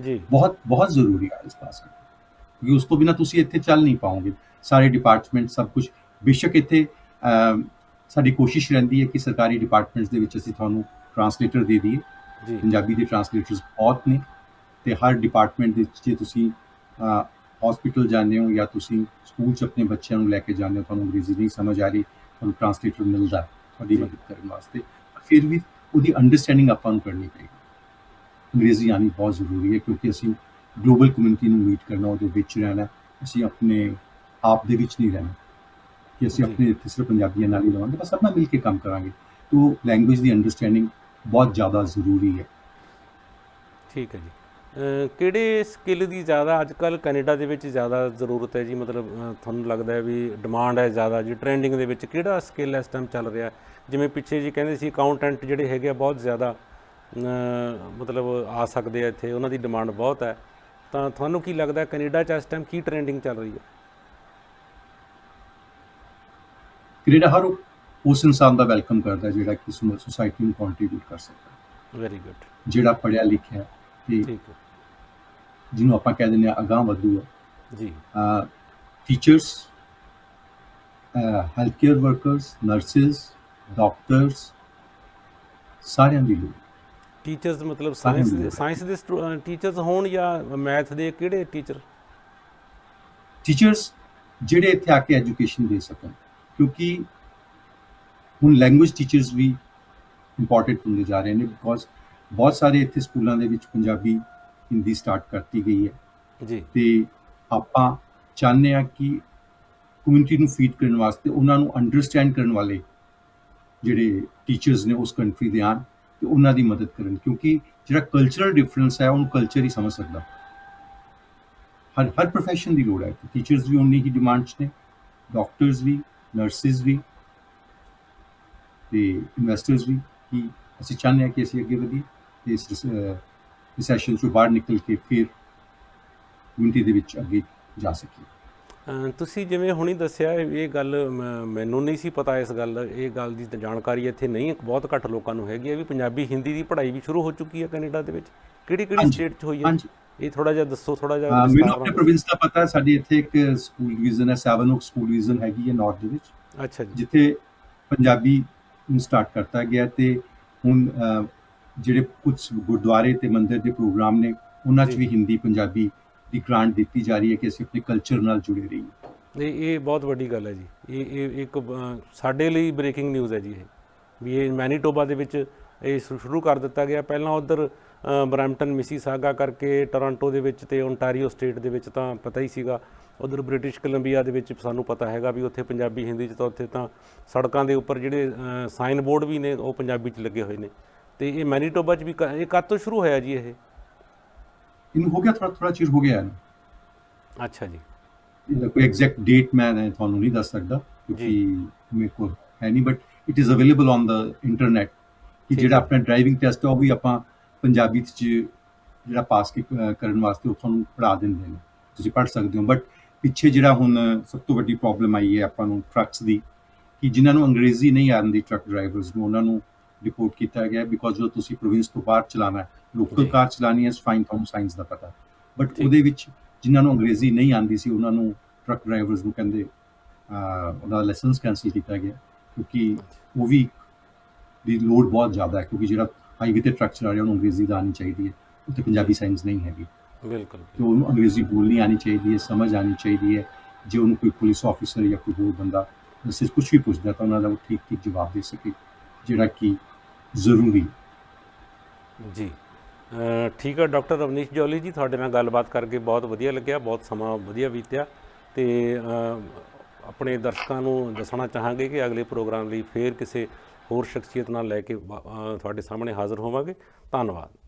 ਜੀ। ਬਹੁਤ ਬਹੁਤ ਜ਼ਰੂਰੀ ਹੈ ਇਸ ਪਾਸ ਕਰਨਾ। ਕਿਉਂਕਿ ਉਸ ਤੋਂ ਬਿਨਾ ਤੁਸੀਂ ਇੱਥੇ ਚੱਲ ਨਹੀਂ ਪਾਓਗੇ। ਸਾਰੇ ਡਿਪਾਰਟਮੈਂਟ ਸਭ ਕੁਝ ਬੇਸ਼ੱਕ ਇੱਥੇ ਸਾਡੀ ਕੋਸ਼ਿਸ਼ ਰਹਿੰਦੀ ਹੈ ਕਿ ਸਰਕਾਰੀ ਡਿਪਾਰਟਮੈਂਟਸ ਦੇ ਵਿੱਚ ਅਸੀਂ ਤੁਹਾਨੂੰ ਟਰਾਂਸਲੇਟਰ ਦੇ ਦਈਏ। ਜੀ। ਪੰਜਾਬੀ ਦੇ ਟਰਾਂਸਲੇਟਰਸ ਬਹੁਤ ਨੇ ਤੇ ਹਰ ਡਿਪਾਰਟਮੈਂਟ ਦੇ ਵਿੱਚ ਜੇ ਤੁਸੀਂ ਹਸਪੀਟਲ ਜਾਂਦੇ ਹੋ ਜਾਂ ਤੁਸੀਂ ਸਕੂਲ 'ਚ ਆਪਣੇ ਬੱਚਿਆਂ ਨੂੰ ਲੈ ਕੇ ਜਾਂਦੇ ਹੋ ਤੁਹਾਨੂੰ ਅੰਗਰੇਜ਼ੀ ਨਹੀਂ ਸਮਝ ਆ ਰਹੀ ਤੁਹਾਨੂੰ ਟਰਾਂਸਲੇਟਰ ਮਿਲਦਾ ਤੁਹਾਡੀ। ਮਦਦ ਕਰਨ ਵਾਸਤੇ। ਫਿਰ ਵੀ ਉਹਦੀ ਅੰਡਰਸਟੈਂਡਿੰਗ ਆਪਾਂ ਨੂੰ ਕਰਨੀ ਪਏਗੀ। ਅੰਗਰੇਜ਼ੀ ਆਣੀ ਬਹੁਤ ਜ਼ਰੂਰੀ ਹੈ ਕਿਉਂਕਿ ਅਸੀਂ ਗਲੋਬਲ ਕਮਿਊਨਿਟੀ ਨੂੰ ਮੀਟ ਕਰਨਾ ਉਹਦੇ ਵਿੱਚ ਰਹਿਣਾ ਅਸੀਂ ਆਪਣੇ ਆਪ ਦੇ ਵਿੱਚ ਨਹੀਂ ਰਹਿਣਾ ਕਿ ਅਸੀਂ। ਆਪਣੇ ਇੱਥੇ ਸਿਰਫ ਪੰਜਾਬੀਆਂ ਨਾਲ ਹੀ ਰਹਾਂਗੇ ਬਸ ਨਾਲ ਮਿਲ ਕੇ ਕੰਮ ਕਰਾਂਗੇ। ਤੋ ਲੈਂਗੁਏਜ ਦੀ ਅੰਡਰਸਟੈਂਡਿੰਗ ਬਹੁਤ ਜ਼ਿਆਦਾ ਜ਼ਰੂਰੀ ਹੈ। ਠੀਕ ਹੈ ਜੀ। ਕਿਹੜੇ ਸਕਿੱਲ ਦੀ ਜ਼ਿਆਦਾ ਅੱਜ ਕੱਲ ਕੈਨੇਡਾ ਦੇ ਵਿੱਚ ਜ਼ਿਆਦਾ ਜ਼ਰੂਰਤ ਹੈ ਜੀ? ਮਤਲਬ ਤੁਹਾਨੂੰ ਲੱਗਦਾ ਹੈ ਵੀ ਡਿਮਾਂਡ ਹੈ ਜ਼ਿਆਦਾ ਜੀ ਟ੍ਰੈਂਡਿੰਗ ਦੇ ਵਿੱਚ ਕਿਹੜਾ ਸਕਿੱਲ ਇਸ ਟਾਈਮ ਚੱਲ ਰਿਹਾ? ਜਿਵੇਂ ਪਿੱਛੇ ਜੀ ਕਹਿੰਦੇ ਸੀ ਅਕਾਊਂਟੈਂਟ ਜਿਹੜੇ ਹੈਗੇ ਆ ਬਹੁਤ ਜ਼ਿਆਦਾ ਮਤਲਬ ਆ ਸਕਦੇ ਆ ਇੱਥੇ ਉਹਨਾਂ ਦੀ ਡਿਮਾਂਡ ਬਹੁਤ ਹੈ। ਤਾਂ ਤੁਹਾਨੂੰ ਕੀ ਲੱਗਦਾ ਕੈਨੇਡਾ 'ਚ ਇਸ ਟਾਈਮ ਕੀ ਟ੍ਰੈਂਡਿੰਗ ਚੱਲ ਰਹੀ ਹੈ? ਕੈਨੇਡਾ ਹਰ ਉਸ ਇਨਸਾਨ ਦਾ ਵੈਲਕਮ ਕਰਦਾ ਜਿਹੜਾ ਕਿ ਸੁਸਾਇਟੀ ਨੂੰ ਕੰਟਰੀਬਿਊਟ ਕਰ ਸਕਦਾ ਵੈਰੀ ਗੁੱਡ ਜਿਹੜਾ ਪੜਿਆ ਲਿਖਿਆ ਤੇ ਜਿਹਨੂੰ ਆਪਾਂ ਕਹਿ ਦਿੰਦੇ ਆ ਅਗਾਂਹ ਵਧੂ ਹੈ। ਜੀ। Teachers health care workers nurses doctors ਸਾਰਿਆਂ ਦੀ ਲੋੜ ਟੀਚਰਸ ਮਤਲਬ ਸਾਇੰਸ ਦੀ। ਸਾਇੰਸ ਦੇ ਟੀਚਰਸ ਹੋਣ ਜਾਂ ਮੈਥ ਦੇ ਕਿਹੜੇ ਟੀਚਰ ਟੀਚਰਸ ਜਿਹੜੇ ਇੱਥੇ ਆ ਕੇ ਐਜੂਕੇਸ਼ਨ ਦੇ ਸਕਣ ਕਿਉਂਕਿ ਹੁਣ ਲੈਂਗੁਏਜ ਟੀਚਰਸ ਵੀ ਇੰਪੋਰਟੈਂਟ ਹੁੰਦੇ ਜਾ ਰਹੇ ਨੇ ਬਿਕੋਜ਼ ਬਹੁਤ ਸਾਰੇ ਇੱਥੇ ਸਕੂਲਾਂ ਦੇ ਵਿੱਚ ਪੰਜਾਬੀ ਹਿੰਦੀ ਸਟਾਰਟ ਕਰਤੀ ਗਈ ਹੈ ਜੀ ਤੇ ਆਪਾਂ ਚਾਹੁੰਦੇ ਆ ਕਿ ਕਮਿਊਨਿਟੀ ਨੂੰ ਫੀਡ ਕਰਨ ਵਾਸਤੇ ਉਹਨਾਂ ਨੂੰ ਅੰਡਰਸਟੈਂਡ ਕਰਨ ਵਾਲੇ ਜਿਹੜੇ ਟੀਚਰਸ ਨੇ ਉਸ ਕੰਟਰੀ ਦੇ ਆਣ ਤੇ ਉਹਨਾਂ ਦੀ ਮਦਦ ਕਰਨ, ਕਿਉਂਕਿ ਜਿਹੜਾ ਕਲਚਰਲ ਡਿਫਰੈਂਸ ਹੈ, ਉਹਨੂੰ ਕਲਚਰ ਹੀ ਸਮਝ ਸਕਦਾ। ਹਰ ਹਰ profession ਦੀ ਲੋੜ ਹੈ। ਟੀਚਰਸ ਵੀ ਉਨੀ ਹੀ ਡਿਮਾਂਡ 'ਚ ਨੇ ਡਾਕਟਰਸ ਵੀ ਨਰਸਿਸ ਵੀ, ਤੇ ਇਨਵੈਸਟਰਸ ਵੀ ਕਿ ਅਸੀਂ ਚਾਹੁੰਦੇ ਹਾਂ ਕਿ ਅਸੀਂ ਅੱਗੇ ਵਧੀਏ, ਤੇ ਇਸ ਰਿਸੈਸ਼ਨ ਤੋਂ ਬਾਹਰ ਨਿਕਲ ਕੇ ਫਿਰ ਕਮਿਊਨਿਟੀ ਦੇ ਵਿੱਚ ਅੱਗੇ ਜਾ ਸਕੀਏ। ਤੁਸੀਂ ਜਿਵੇਂ ਹੁਣੀ ਦੱਸਿਆ ਇਹ ਗੱਲ ਮੈਨੂੰ ਨਹੀਂ ਸੀ ਪਤਾ ਇਸ ਗੱਲ ਇਹ ਗੱਲ ਦੀ ਜਾਣਕਾਰੀ ਇੱਥੇ ਨਹੀਂ ਬਹੁਤ ਘੱਟ ਲੋਕਾਂ ਨੂੰ ਹੈਗੀ ਹੈ ਵੀ ਪੰਜਾਬੀ ਹਿੰਦੀ ਦੀ ਪੜ੍ਹਾਈ ਵੀ ਸ਼ੁਰੂ ਹੋ ਚੁੱਕੀ ਹੈ ਕੈਨੇਡਾ ਦੇ ਵਿੱਚ। ਕਿਹੜੀ ਕਿਹੜੀ ਸਟੇਟ 'ਚ ਹੋਈ ਹੈ ਇਹ ਥੋੜਾ ਜਿਹਾ ਦੱਸੋ ਥੋੜਾ ਜਿਹਾ ਮੈਨੂੰ ਆਪਣੇ। ਪ੍ਰੋਵਿੰਸ ਦਾ ਪਤਾ ਸਾਡੇ ਇੱਥੇ ਇੱਕ ਸਕੂਲ ਡਿਵੀਜ਼ਨ ਹੈ ਸੈਵਨ ਓਕ ਸਕੂਲ ਡਿਵੀਜ਼ਨ ਹੈਗੀ ਹੈ ਨਾਰਥ ਦੇ ਵਿੱਚ। ਅੱਛਾ ਜੀ। ਜਿੱਥੇ ਪੰਜਾਬੀ ਨੂੰ ਸਟਾਰਟ ਕਰਤਾ ਗਿਆ ਤੇ ਹੁਣ ਜਿਹੜੇ ਕੁਝ ਗੁਰਦੁਆਰੇ ਤੇ ਮੰਦਿਰ ਦੇ ਪ੍ਰੋਗਰਾਮ ਨੇ ਉਹਨਾਂ 'ਚ। ਵੀ ਹਿੰਦੀ ਪੰਜਾਬੀ ਦੀ ਗ੍ਰਾਂਟ ਦਿੱਤੀ ਜਾ ਰਹੀ ਹੈ ਕਿ ਅਸੀਂ ਆਪਣੇ ਕਲਚਰ ਨਾਲ ਜੁੜੇ ਰਹੀਏ। ਇਹ ਇਹ ਬਹੁਤ ਵੱਡੀ ਗੱਲ ਹੈ ਜੀ। ਇਹ ਇਹ ਇੱਕ ਸਾਡੇ ਲਈ ਬ੍ਰੇਕਿੰਗ ਨਿਊਜ਼ ਹੈ ਜੀ ਇਹ। ਵੀ ਇਹ ਮੈਨੀਟੋਬਾ ਦੇ ਵਿੱਚ ਇਹ ਸ਼ੁ- ਸ਼ੁਰੂ ਕਰ ਦਿੱਤਾ ਗਿਆ। ਪਹਿਲਾਂ ਉਧਰ ਬਰੈਂਪਟਨ ਮਿਸੀਸਾਗਾ ਕਰਕੇ ਟੋਰਾਂਟੋ ਦੇ ਵਿੱਚ ਤੇ ਓਨਟਾਰੀਓ ਸਟੇਟ ਦੇ ਵਿੱਚ ਤਾਂ ਪਤਾ ਹੀ ਸੀਗਾ। ਉਧਰ ਬ੍ਰਿਟਿਸ਼ ਕੋਲੰਬੀਆ ਦੇ ਵਿੱਚ ਸਾਨੂੰ ਪਤਾ ਹੈਗਾ ਵੀ ਉੱਥੇ ਪੰਜਾਬੀ, ਹਿੰਦੀ ਚ ਤਾਂ ਉੱਥੇ ਤਾਂ ਸੜਕਾਂ ਦੇ ਉੱਪਰ ਜਿਹੜੇ ਸਾਈਨ ਬੋਰਡ ਵੀ ਨੇ, ਉਹ ਪੰਜਾਬੀ ਚ ਲੱਗੇ ਹੋਏ ਨੇ। ਤੇ ਇਹ ਮੈਨੀਟੋਬਾ ਚ ਵੀ ਕ- ਇਹ ਕਦ ਤੋਂ ਸ਼ੁਰੂ ਹੋਇਆ ਜੀ ਇਹ? ਇਹਨੂੰ ਹੋ ਗਿਆ ਥੋੜਾ ਥੋੜਾ ਚਿਰ ਹੋ ਗਿਆ ਇਹਨੂੰ। ਅੱਛਾ ਜੀ। ਇਹਦਾ ਕੋਈ ਐਗਜ਼ੈਕਟ ਡੇਟ ਮੈਂ ਤੁਹਾਨੂੰ ਨਹੀਂ ਦੱਸ ਸਕਦਾ ਕਿਉਂਕਿ ਮੇਰੇ ਕੋਲ ਹੈ ਨਹੀਂ but it is available on the internet ਕਿ ਜਿਹੜਾ। ਆਪਣਾ ਡਰਾਈਵਿੰਗ ਟੈਸਟ ਹੈ ਉਹ ਵੀ ਆਪਾਂ ਪੰਜਾਬੀ 'ਚ ਜਿਹੜਾ ਪਾਸ ਕਰਨ ਵਾਸਤੇ ਉਹ ਤੁਹਾਨੂੰ ਪੜ੍ਹਾ ਦਿੰਦੇ ਨੇ। ਤੁਸੀਂ ਪੜ੍ਹ ਸਕਦੇ ਹੋ ਬਟ ਪਿੱਛੇ ਜਿਹੜਾ ਹੁਣ ਸਭ ਤੋਂ ਵੱਡੀ ਪ੍ਰੋਬਲਮ ਆਈ ਹੈ ਆਪਾਂ ਨੂੰ ਟਰੱਕਸ ਦੀ ਕਿ ਜਿਨ੍ਹਾਂ ਨੂੰ ਅੰਗਰੇਜ਼ੀ ਨਹੀਂ ਆਉਂਦੀ ਟਰੱਕ ਡਰਾਈਵਰਸ ਨੂੰ ਉਹਨਾਂ ਨੂੰ ਰਿਪੋਰਟ ਕੀਤਾ ਗਿਆ ਬਿਕੋਜ਼ ਜਦੋਂ ਤੁਸੀਂ ਪ੍ਰੋਵਿੰਸ ਤੋਂ ਬਾਹਰ ਚਲਾਣਾ ਹੈ ਲੋਕਲ ਜੀ। ਕਾਰ ਚਲਾਣੀ ਹੈ ਫਾਈਨ ਤੁਹਾਨੂੰ ਸਾਇੰਸ ਦਾ ਪਤਾ। ਬਟ ਜੀ। ਉਹਦੇ ਵਿੱਚ ਜਿਨ੍ਹਾਂ ਨੂੰ ਅੰਗਰੇਜ਼ੀ ਨਹੀਂ ਆਉਂਦੀ ਸੀ ਉਹਨਾਂ ਨੂੰ ਟਰੱਕ ਡਰਾਈਵਰਸ ਨੂੰ ਕਹਿੰਦੇ ਅਹ, ਉਹਨਾਂ ਦਾ ਲਾਇਸੈਂਸ ਕੈਂਸਲ ਕੀਤਾ ਗਿਆ। ਕਿਉਂਕਿ ਉਹ ਵੀ ਦੀ ਲੋਡ ਬਹੁਤ ਜ਼ਿਆਦਾ ਹੈ ਕਿਉਂਕਿ ਜਿਹੜਾ ਹਾਈਵੇ ਤੇ ਟਰੱਕ ਚਲਾ ਰਿਹਾ ਉਹਨੂੰ ਅੰਗਰੇਜ਼ੀ ਦਾ ਆਣੀ ਚਾਹੀਦੀ ਹੈ। ਉੱਥੇ ਪੰਜਾਬੀ ਸਾਇੰਸ ਨਹੀਂ ਹੈਗੀ। ਬਿਲਕੁਲ ਤੇ ਉਹਨੂੰ ਅੰਗਰੇਜ਼ੀ ਬੋਲਣੀ ਆਣੀ ਚਾਹੀਦੀ ਹੈ ਸਮਝ ਆਣੀ ਚਾਹੀਦੀ ਹੈ। ਜੇ ਉਹਨੂੰ ਕੋਈ ਪੁਲਿਸ ਆਫੀਸਰ ਜਾਂ ਕੋਈ ਹੋਰ ਬੰਦਾ ਜਿਸ ਕੁਝ ਵੀ ਪੁੱਛਦਾ ਤਾਂ ਉਹਨਾਂ ਦਾ ਉਹ ਠੀਕ ਠੀਕ ਜਵਾਬ ਦੇ ਸਕੇ। ਜਿਹੜਾ ਕਿ ਜ਼ਰੂਰੀ। ਜੀ। ਠੀਕ ਹੈ ਡਾਕਟਰ ਰਵਨੀਸ਼ ਜੋਲੀ ਜੀ, ਤੁਹਾਡੇ ਨਾਲ ਗੱਲਬਾਤ ਕਰਕੇ ਬਹੁਤ ਵਧੀਆ ਲੱਗਿਆ, ਬਹੁਤ ਸਮਾਂ ਵਧੀਆ ਬੀਤਿਆ ਤੇ ਆਪਣੇ ਦਰਸ਼ਕਾਂ ਨੂੰ ਦੱਸਣਾ ਚਾਹਾਂਗੇ ਕਿ ਅਗਲੇ ਪ੍ਰੋਗਰਾਮ ਲਈ ਫੇਰ ਕਿਸੇ ਹੋਰ ਸ਼ਖਸੀਅਤ ਨਾਲ ਲੈ ਕੇ ਤੁਹਾਡੇ ਸਾਹਮਣੇ ਹਾਜ਼ਰ ਹੋਵਾਂਗੇ। ਧੰਨਵਾਦ।